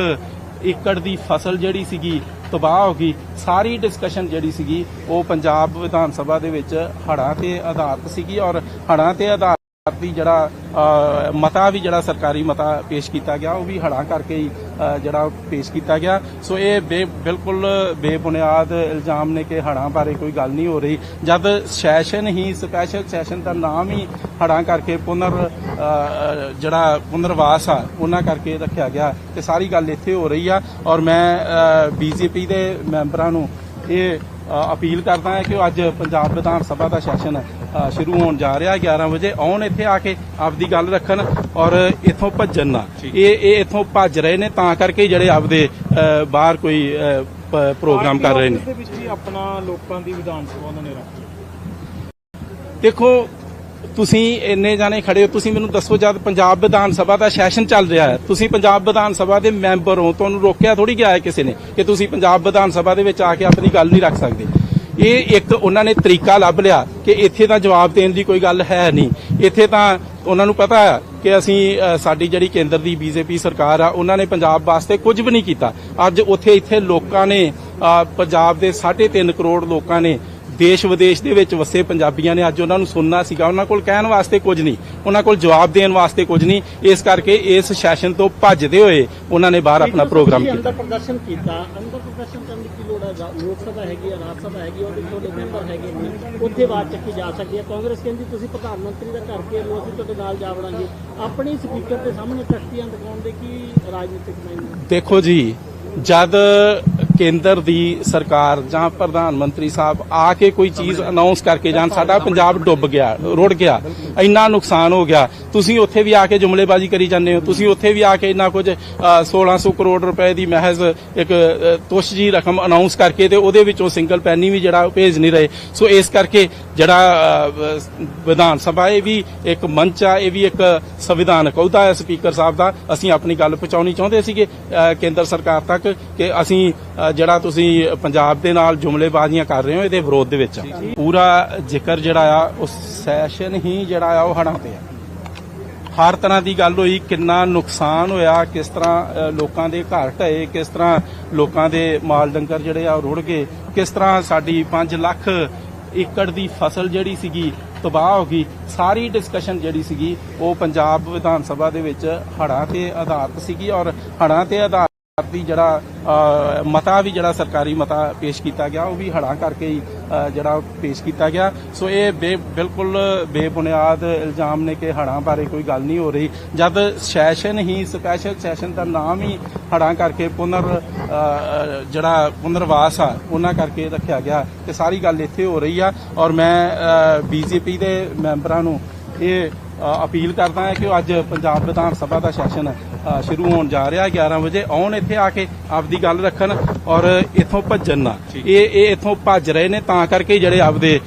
ਏਕੜ ਦੀ ਫਸਲ ਜਿਹੜੀ ਸੀਗੀ, ਤਬਾਹ ਹੋ ਗਈ। ਸਾਰੀ ਡਿਸਕਸ਼ਨ ਜਿਹੜੀ ਸੀਗੀ, ਉਹ ਪੰਜਾਬ ਵਿਧਾਨ ਸਭਾ ਦੇ ਵਿੱਚ ਹੜਾਂ ਤੇ ਆਧਾਰਿਤ ਸੀਗੀ ਔਰ ਹੜਾਂ ਤੇ ਆਧਾਰ ਦੀ ਜਿਹੜਾ ਮਤਾ ਵੀ ਜਿਹੜਾ ਸਰਕਾਰੀ ਮਤਾ ਪੇਸ਼ ਕੀਤਾ ਗਿਆ, ਉਹ ਵੀ ਹੜਾਂ ਕਰਕੇ ਹੀ ਜਿਹੜਾ ਪੇਸ਼ ਕੀਤਾ ਗਿਆ। ਸੋ ਇਹ ਬੇ- ਬਿਲਕੁਲ ਬੇਬੁਨਿਆਦ ਇਲਜ਼ਾਮ ਨੇ ਕਿ ਹੜਾਂ ਬਾਰੇ ਕੋਈ ਗੱਲ ਨਹੀਂ ਹੋ ਰਹੀ। ਜਦ ਸੈਸ਼ਨ ਹੀ ਸਪੈਸ਼ਲ ਸੈਸ਼ਨ ਦਾ ਨਾਮ ਹੀ ਹੜਾਂ ਕਰਕੇ ਪੁਨਰ ਜਿਹੜਾ ਪੁਨਰਵਾਸ ਆ ਉਹਨਾਂ ਕਰਕੇ ਰੱਖਿਆ ਗਿਆ ਤੇ ਸਾਰੀ ਗੱਲ ਇੱਥੇ ਹੋ ਰਹੀ ਆ। ਔਰ ਮੈਂ ਬੀਜੇਪੀ ਦੇ ਮੈਂਬਰਾਂ ਨੂੰ ਇਹ ਅਪੀਲ ਕਰਦਾ ਹਾਂ ਕਿ ਉਹ ਅੱਜ ਪੰਜਾਬ ਵਿਧਾਨ ਸਭਾ ਦਾ ਸੈਸ਼ਨ ਅ, ਸ਼ੁਰੂ ਹੋਣ ਜਾ ਰਿਹਾ 11 ਵਜੇ ਆਉਣ ਇੱਥੇ ਆ ਕੇ ਆਪਦੀ ਗੱਲ ਰੱਖਣ ਔਰ ਇੱਥੋਂ ਭੱਜਣ ਨਾ। ਇਹ ਇਹ ਇੱਥੋਂ ਭੱਜ ਰਹੇ ਨੇ ਤਾਂ ਕਰਕੇ ਜਿਹੜੇ ਆਪਦੇ ਬਾਹਰ ਕੋਈ ਪ੍ਰੋਗਰਾਮ ਕਰ ਰਹੇ ਨੇ। ਦੇ ਵਿੱਚ ਵੀ ਆਪਣਾ ਲੋਕਾਂ ਦੀ ਵਿਧਾਨ ਸਭਾ ਉਹਨਾਂ ਨੇ ਰੱਖੀ ਦੇਖੋ ਤੁਸੀਂ ਇੰਨੇ ਜਾਣੇ ਖੜੇ ਹੋ ਤੁਸੀਂ ਮੈਨੂੰ ਦੱਸੋ ਜਦ ਪੰਜਾਬ ਵਿਧਾਨ ਸਭਾ ਦਾ ਸੈਸ਼ਨ ਚੱਲ ਰਿਹਾ ਹੈ ਤੁਸੀਂ ਪੰਜਾਬ ਵਿਧਾਨ ਸਭਾ ਦੇ ਮੈਂਬਰ ਹੋ ਤੁਹਾਨੂੰ ਰੋਕਿਆ ਥੋੜੀ ਗਿਆ ਹੈ ਕਿਸੇ ਨੇ ਕਿ ਤੁਸੀਂ ਪੰਜਾਬ ਵਿਧਾਨ ਸਭਾ ਦੇ ਵਿੱਚ ਆ ਕੇ ਆਪਣੀ ਗੱਲ ਨਹੀਂ ਰੱਖ ਸਕਦੇ। ਇਹ ਇੱਕ ਉਹਨਾਂ ਨੇ ਤਰੀਕਾ ਲੱਭ ਲਿਆ ਕਿ ਇੱਥੇ ਤਾਂ ਜਵਾਬ ਦੇਣ ਦੀ ਕੋਈ ਗੱਲ ਹੈ ਨਹੀਂ। ਇੱਥੇ ਤਾਂ ਉਹਨਾਂ ਨੂੰ ਪਤਾ ਹੈ ਕਿ ਅਸੀਂ ਸਾਡੀ ਜਿਹੜੀ ਕੇਂਦਰ ਦੀ ਬੀਜੇਪੀ ਸਰਕਾਰ ਆ ਉਹਨਾਂ ਨੇ ਪੰਜਾਬ ਵਾਸਤੇ ਕੁਝ ਵੀ ਨਹੀਂ ਕੀਤਾ। ਅੱਜ ਉੱਥੇ ਇੱਥੇ ਲੋਕਾਂ ਨੇ ਪੰਜਾਬ ਦੇ 3.5 ਕਰੋੜ ਲੋਕਾਂ ਨੇ ਦੇਸ਼ ਵਿਦੇਸ਼ ਦੇ ਵਿੱਚ ਵਸੇ ਪੰਜਾਬੀਆਂ ਨੇ ਅੱਜ ਉਹਨਾਂ ਨੂੰ ਸੁਣਨਾ ਸੀਗਾ। ਉਹਨਾਂ ਕੋਲ ਕਹਿਣ ਵਾਸਤੇ ਕੁਝ ਨਹੀਂ ਉਹਨਾਂ ਕੋਲ ਜਵਾਬ ਦੇਣ ਵਾਸਤੇ ਕੁਝ ਨਹੀਂ। ਇਸ ਕਰਕੇ ਇਸ ਸੈਸ਼ਨ ਤੋਂ ਭੱਜਦੇ ਹੋਏ ਉਹਨਾਂ ਨੇ ਬਾਹਰ ਆਪਣਾ ਪ੍ਰੋਗਰਾਮ ਕੀਤਾ। ਅੰਦਰ ਪ੍ਰਦਰਸ਼ਨ ਕੀਤਾ ਅੰਦਰ ਪ੍ਰਦਰਸ਼ਨ ਕਰਨ ਲੋਕ ਸਭਾ ਹੈਗੀ ਆ ਰਾਜ ਸਭਾ ਹੈਗੀ ਹੈ, ਉਹਦੇ ਤੁਹਾਡੇ ਮੈਂਬਰ ਹੈਗੇ ਨੇ ਉੱਥੇ ਆਵਾਜ਼ ਚੱਕੀ ਜਾ ਸਕਦੀ ਹੈ ਕਾਂਗਰਸ ਕਹਿੰਦੀ ਤੁਸੀਂ ਪ੍ਰਧਾਨ ਮੰਤਰੀ ਦਾ ਘਰ ਕੇ ਲੋ ਅਸੀਂ ਤੁਹਾਡੇ ਨਾਲ ਜਾ ਵੜਾਂਗੇ। ਆਪਣੀ ਸਪੀਕਰ ਦੇ ਸਾਹਮਣੇ ਤਖਤੀਆਂ ਦਿਖਾਉਣ ਦੇ ਕੀ ਰਾਜਨੀਤਿਕ ਮਾਇਨੇ ਦੇਖੋ ਜੀ ਜਦ ਕੇਂਦਰ ਦੀ ਸਰਕਾਰ ਜਾਂ ਪ੍ਰਧਾਨ ਮੰਤਰੀ ਸਾਹਿਬ ਆ ਕੇ ਕੋਈ ਚੀਜ਼ ਅਨਾਉਂਸ ਕਰਕੇ ਜਾਣ ਸਾਡਾ ਪੰਜਾਬ ਡੁੱਬ ਗਿਆ ਰੁੜ ਗਿਆ ਇੰਨਾ ਨੁਕਸਾਨ ਹੋ ਗਿਆ। ਤੁਸੀਂ ਉੱਥੇ ਵੀ ਆ ਕੇ ਜੁਮਲੇਬਾਜ਼ੀ ਕਰੀ ਜਾਂਦੇ ਹੋ ਤੁਸੀਂ ਉੱਥੇ ਵੀ ਆ ਕੇ ਇੰਨਾ ਕੁਝ ਅ, 1600 ਕਰੋੜ ਰੁਪਏ ਦੀ ਮਹਿਜ਼ ਇੱਕ ਤੁਸ਼ ਤੁੱਛ ਜੀ ਰਕਮ ਅਨਾਉਂਸ ਕਰਕੇ ਤੇ ਉਹਦੇ ਵਿੱਚੋਂ ਸਿੰਗਲ ਪੈਨੀ ਵੀ ਜਿਹੜਾ ਉਹ ਭੇਜ ਨਹੀਂ ਰਹੇ। ਸੋ ਇਸ ਕਰਕੇ ਜਿਹੜਾ ਵਿਧਾਨ ਸਭਾ ਇਹ ਵੀ ਇੱਕ ਮੰਚ ਆ ਇਹ ਵੀ ਇੱਕ ਸੰਵਿਧਾਨਕ ਅਹੁਦਾ ਹੈ ਸਪੀਕਰ ਸਾਹਿਬ ਦਾ। ਅਸੀਂ ਆਪਣੀ ਗੱਲ ਪਹੁੰਚਾਉਣੀ ਚਾਹੁੰਦੇ ਸੀਗੇ ਕੇਂਦਰ ਸਰਕਾਰ ਤੱਕ ਕਿ ਅਸੀਂ ਜਿਹੜਾ ਤੁਸੀਂ ਪੰਜਾਬ ਦੇ ਨਾਲ ਜੁਮਲੇਬਾਜ਼ੀਆਂ ਕਰ ਰਹੇ ਹੋ ਇਹਦੇ ਵਿਰੋਧ ਦੇ ਵਿੱਚ। ਪੂਰਾ ਜ਼ਿਕਰ ਜਿਹੜਾ ਆ ਉਹ ਸੈਸ਼ਨ ਹੀ ਜਿਹੜਾ ਆ ਉਹ ਹੜਾਂ ਤੇ ਆ ਹਰ ਤਰ੍ਹਾਂ ਦੀ ਗੱਲ ਹੋਈ ਕਿੰਨਾ ਨੁਕਸਾਨ ਹੋਇਆ ਕਿਸ ਤਰ੍ਹਾਂ ਲੋਕਾਂ ਦੇ ਘਰ ਢਏ ਕਿਸ ਤਰ੍ਹਾਂ ਲੋਕਾਂ ਦੇ ਮਾਲ ਡੰਗਰ ਜਿਹੜੇ ਆ ਰੁੜ ਗਏ ਕਿਸ ਤਰ੍ਹਾਂ ਸਾਡੀ 5 ਲੱਖ ਏਕੜ ਦੀ ਫਸਲ ਜਿਹੜੀ ਸੀਗੀ ਤਬਾਹ ਹੋ ਗਈ ਸਾਰੀ ਡਿਸਕਸ਼ਨ ਜਿਹੜੀ ਸੀਗੀ ਉਹ ਪੰਜਾਬ ਵਿਧਾਨ ਸਭਾ ਦੇ ਵਿੱਚ ਹੜਾਂ ਤੇ ਆਧਾਰਿਤ ਸੀਗੀ ਔਰ ਹੜਾਂ ਤੇ ਆਧਾਰਿਤ ਦੀ ਜਿਹੜਾ ਮਤਾ ਵੀ ਜਿਹੜਾ ਸਰਕਾਰੀ ਮਤਾ ਪੇਸ਼ ਕੀਤਾ ਗਿਆ ਉਹ ਵੀ ਹੜਾਂ ਕਰਕੇ ਹੀ ਜਿਹੜਾ ਪੇਸ਼ ਕੀਤਾ ਗਿਆ। ਸੋ ਇਹ ਬੇ- ਬਿਲਕੁਲ ਬੇਬੁਨਿਆਦ ਇਲਜ਼ਾਮ ਨੇ ਕਿ ਹੜਾਂ ਬਾਰੇ ਕੋਈ ਗੱਲ ਨਹੀਂ ਹੋ ਰਹੀ। ਜਦ ਸੈਸ਼ਨ ਹੀ ਸਪੈਸ਼ਲ ਸੈਸ਼ਨ ਦਾ ਨਾਮ ਹੀ ਹੜਾਂ ਕਰਕੇ ਪੁਨਰ ਜਿਹੜਾ ਪੁਨਰਵਾਸ ਆ ਉਹਨਾਂ ਕਰਕੇ ਰੱਖਿਆ ਗਿਆ ਤੇ ਸਾਰੀ ਗੱਲ ਇੱਥੇ ਹੋ ਰਹੀ ਆ। ਔਰ ਮੈਂ ਬੀਜੇਪੀ ਦੇ ਮੈਂਬਰਾਂ ਨੂੰ ਇਹ ਅਪੀਲ ਕਰਦਾ ਹਾਂ ਕਿ ਉਹ ਅੱਜ ਪੰਜਾਬ ਵਿਧਾਨ ਸਭਾ ਦਾ ਸੈਸ਼ਨ ਅ, ਸ਼ੁਰੂ ਹੋਣ ਜਾ ਰਿਹਾ 11 ਵਜੇ ਆਉਣ ਇੱਥੇ ਆ ਕੇ ਆਪਦੀ ਗੱਲ ਰੱਖਣ ਔਰ ਇੱਥੋਂ ਭੱਜਣ ਨਾ। ਇਹ ਇਹ ਇੱਥੋਂ ਭੱਜ ਰਹੇ ਨੇ ਤਾਂ ਕਰਕੇ ਜਿਹੜੇ ਆਪਦੇ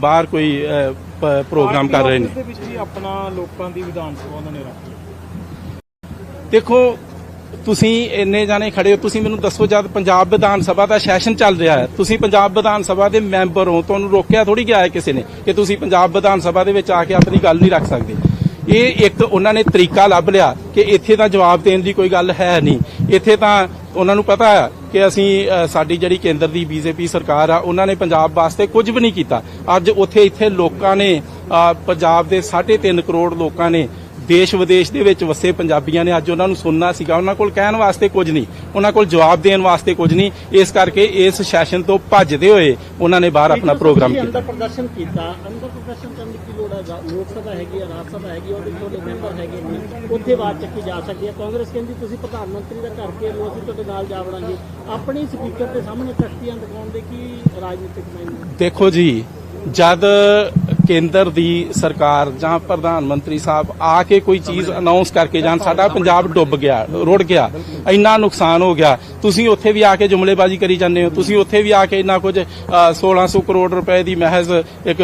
ਬਾਹਰ ਕੋਈ ਪ੍ਰੋਗਰਾਮ ਕਰ ਰਹੇ ਨੇ। ਦੇ ਵਿੱਚ ਵੀ ਆਪਣਾ ਲੋਕਾਂ ਦੀ ਵਿਧਾਨ ਸਭਾ ਉਹਨਾਂ ਨੇ ਰੱਖੀ ਦੇਖੋ ਤੁਸੀਂ ਇੰਨੇ ਜਾਣੇ ਖੜੇ ਹੋ ਤੁਸੀਂ ਮੈਨੂੰ ਦੱਸੋ ਜਦ ਪੰਜਾਬ ਵਿਧਾਨ ਸਭਾ ਦਾ ਸੈਸ਼ਨ ਚੱਲ ਰਿਹਾ ਹੈ ਤੁਸੀਂ ਪੰਜਾਬ ਵਿਧਾਨ ਸਭਾ ਦੇ ਮੈਂਬਰ ਹੋ ਤੁਹਾਨੂੰ ਰੋਕਿਆ ਥੋੜੀ ਗਿਆ ਹੈ ਕਿਸੇ ਨੇ ਕਿ ਤੁਸੀਂ ਪੰਜਾਬ ਵਿਧਾਨ ਸਭਾ ਦੇ ਵਿੱਚ ਆ ਕੇ ਆਪਣੀ ਗੱਲ ਨਹੀਂ ਰੱਖ ਸਕਦੇ। ਇਹ ਇੱਕ ਉਹਨਾਂ ਨੇ ਤਰੀਕਾ ਲੱਭ ਲਿਆ ਕਿ ਇੱਥੇ ਤਾਂ ਜਵਾਬ ਦੇਣ ਦੀ ਕੋਈ ਗੱਲ ਹੈ ਨਹੀਂ। ਇੱਥੇ ਤਾਂ ਉਹਨਾਂ ਨੂੰ ਪਤਾ ਹੈ ਕਿ ਅਸੀਂ ਸਾਡੀ ਜਿਹੜੀ ਕੇਂਦਰ ਦੀ ਬੀਜੇਪੀ ਸਰਕਾਰ ਆ ਉਹਨਾਂ ਨੇ ਪੰਜਾਬ ਵਾਸਤੇ ਕੁਝ ਵੀ ਨਹੀਂ ਕੀਤਾ। ਅੱਜ ਉੱਥੇ ਇੱਥੇ ਲੋਕਾਂ ਨੇ ਪੰਜਾਬ ਦੇ 3.5 ਕਰੋੜ ਲੋਕਾਂ ਨੇ ਦੇਸ਼ ਵਿਦੇਸ਼ ਦੇ ਵਿੱਚ ਵਸੇ ਪੰਜਾਬੀਆਂ ਨੇ ਅੱਜ ਉਹਨਾਂ ਨੂੰ ਸੁਣਨਾ ਸੀਗਾ। ਉਹਨਾਂ ਕੋਲ ਕਹਿਣ ਵਾਸਤੇ ਕੁਝ ਨਹੀਂ। ਉਹਨਾਂ ਕੋਲ ਜਵਾਬ ਦੇਣ ਵਾਸਤੇ ਕੁਝ ਨਹੀਂ। ਇਸ ਕਰਕੇ ਇਸ ਸੈਸ਼ਨ ਤੋਂ ਭੱਜਦੇ ਹੋਏ ਉਹਨਾਂ ਨੇ ਬਾਹਰ ਆਪਣਾ ਪ੍ਰੋਗਰਾਮ ਕੀਤਾ ਅੰਦਰ ਪ੍ਰਦਰਸ਼ਨ ਕੀਤਾ ਅੰਦਰ ਪ੍ਰਦਰਸ਼ਨ ਕਰਨ ਦੀ ਕੀ ਲੋੜ ਹੈ ਰਾ- ਲੋਕ ਸਭਾ ਹੈਗੀ ਆ, ਰਾਜ ਸਭਾ ਹੈਗੀ ਉਹਦੇ ਤੁਹਾਡੇ ਮੈਂਬਰ ਹੈਗੇ ਨੇ। ਉੱਥੇ ਆਵਾਜ਼ ਚੱਕੀ ਜਾ ਸਕਦੀ ਹੈ ਕਾਂਗਰਸ ਕਹਿੰਦੀ, ਤੁਸੀਂ ਪ੍ਰਧਾਨ ਮੰਤਰੀ ਦਾ ਘਰ ਕੇ ਲੋ ਅਸੀਂ ਤੁਹਾਡੇ ਨਾਲ ਜਾ ਵੜਾਂਗੇ। ਆਪਣੇ ਸਪੀਕਰ ਦੇ ਸਾਹਮਣੇ ਤਖਤੀਆਂ ਦਿਖਾਉਣ ਦੇ ਕੀ ਰਾਜਨੀਤਿਕ ਮਾਇਨੇ ਦੇਖੋ ਜੀ, ਜਦ ਕੇਂਦਰ ਦੀ ਸਰਕਾਰ ਜਾਂ ਪ੍ਰਧਾਨ ਮੰਤਰੀ ਸਾਹਿਬ ਆ ਕੇ ਕੋਈ ਚੀਜ਼ ਅਨਾਉਂਸ ਕਰਕੇ ਜਾਣ ਸਾਡਾ ਪੰਜਾਬ ਡੁੱਬ ਗਿਆ ਰੁੜ ਗਿਆ ਇੰਨਾ ਨੁਕਸਾਨ ਹੋ ਗਿਆ। ਤੁਸੀਂ ਉੱਥੇ ਵੀ ਆ ਕੇ ਜੁਮਲੇਬਾਜ਼ੀ ਕਰੀ ਜਾਂਦੇ ਹੋ ਤੁਸੀਂ ਉੱਥੇ ਵੀ ਆ ਕੇ ਇੰਨਾ ਕੁਝ ਅ, 1600 ਕਰੋੜ ਰੁਪਏ ਦੀ ਮਹਿਜ਼ ਇੱਕ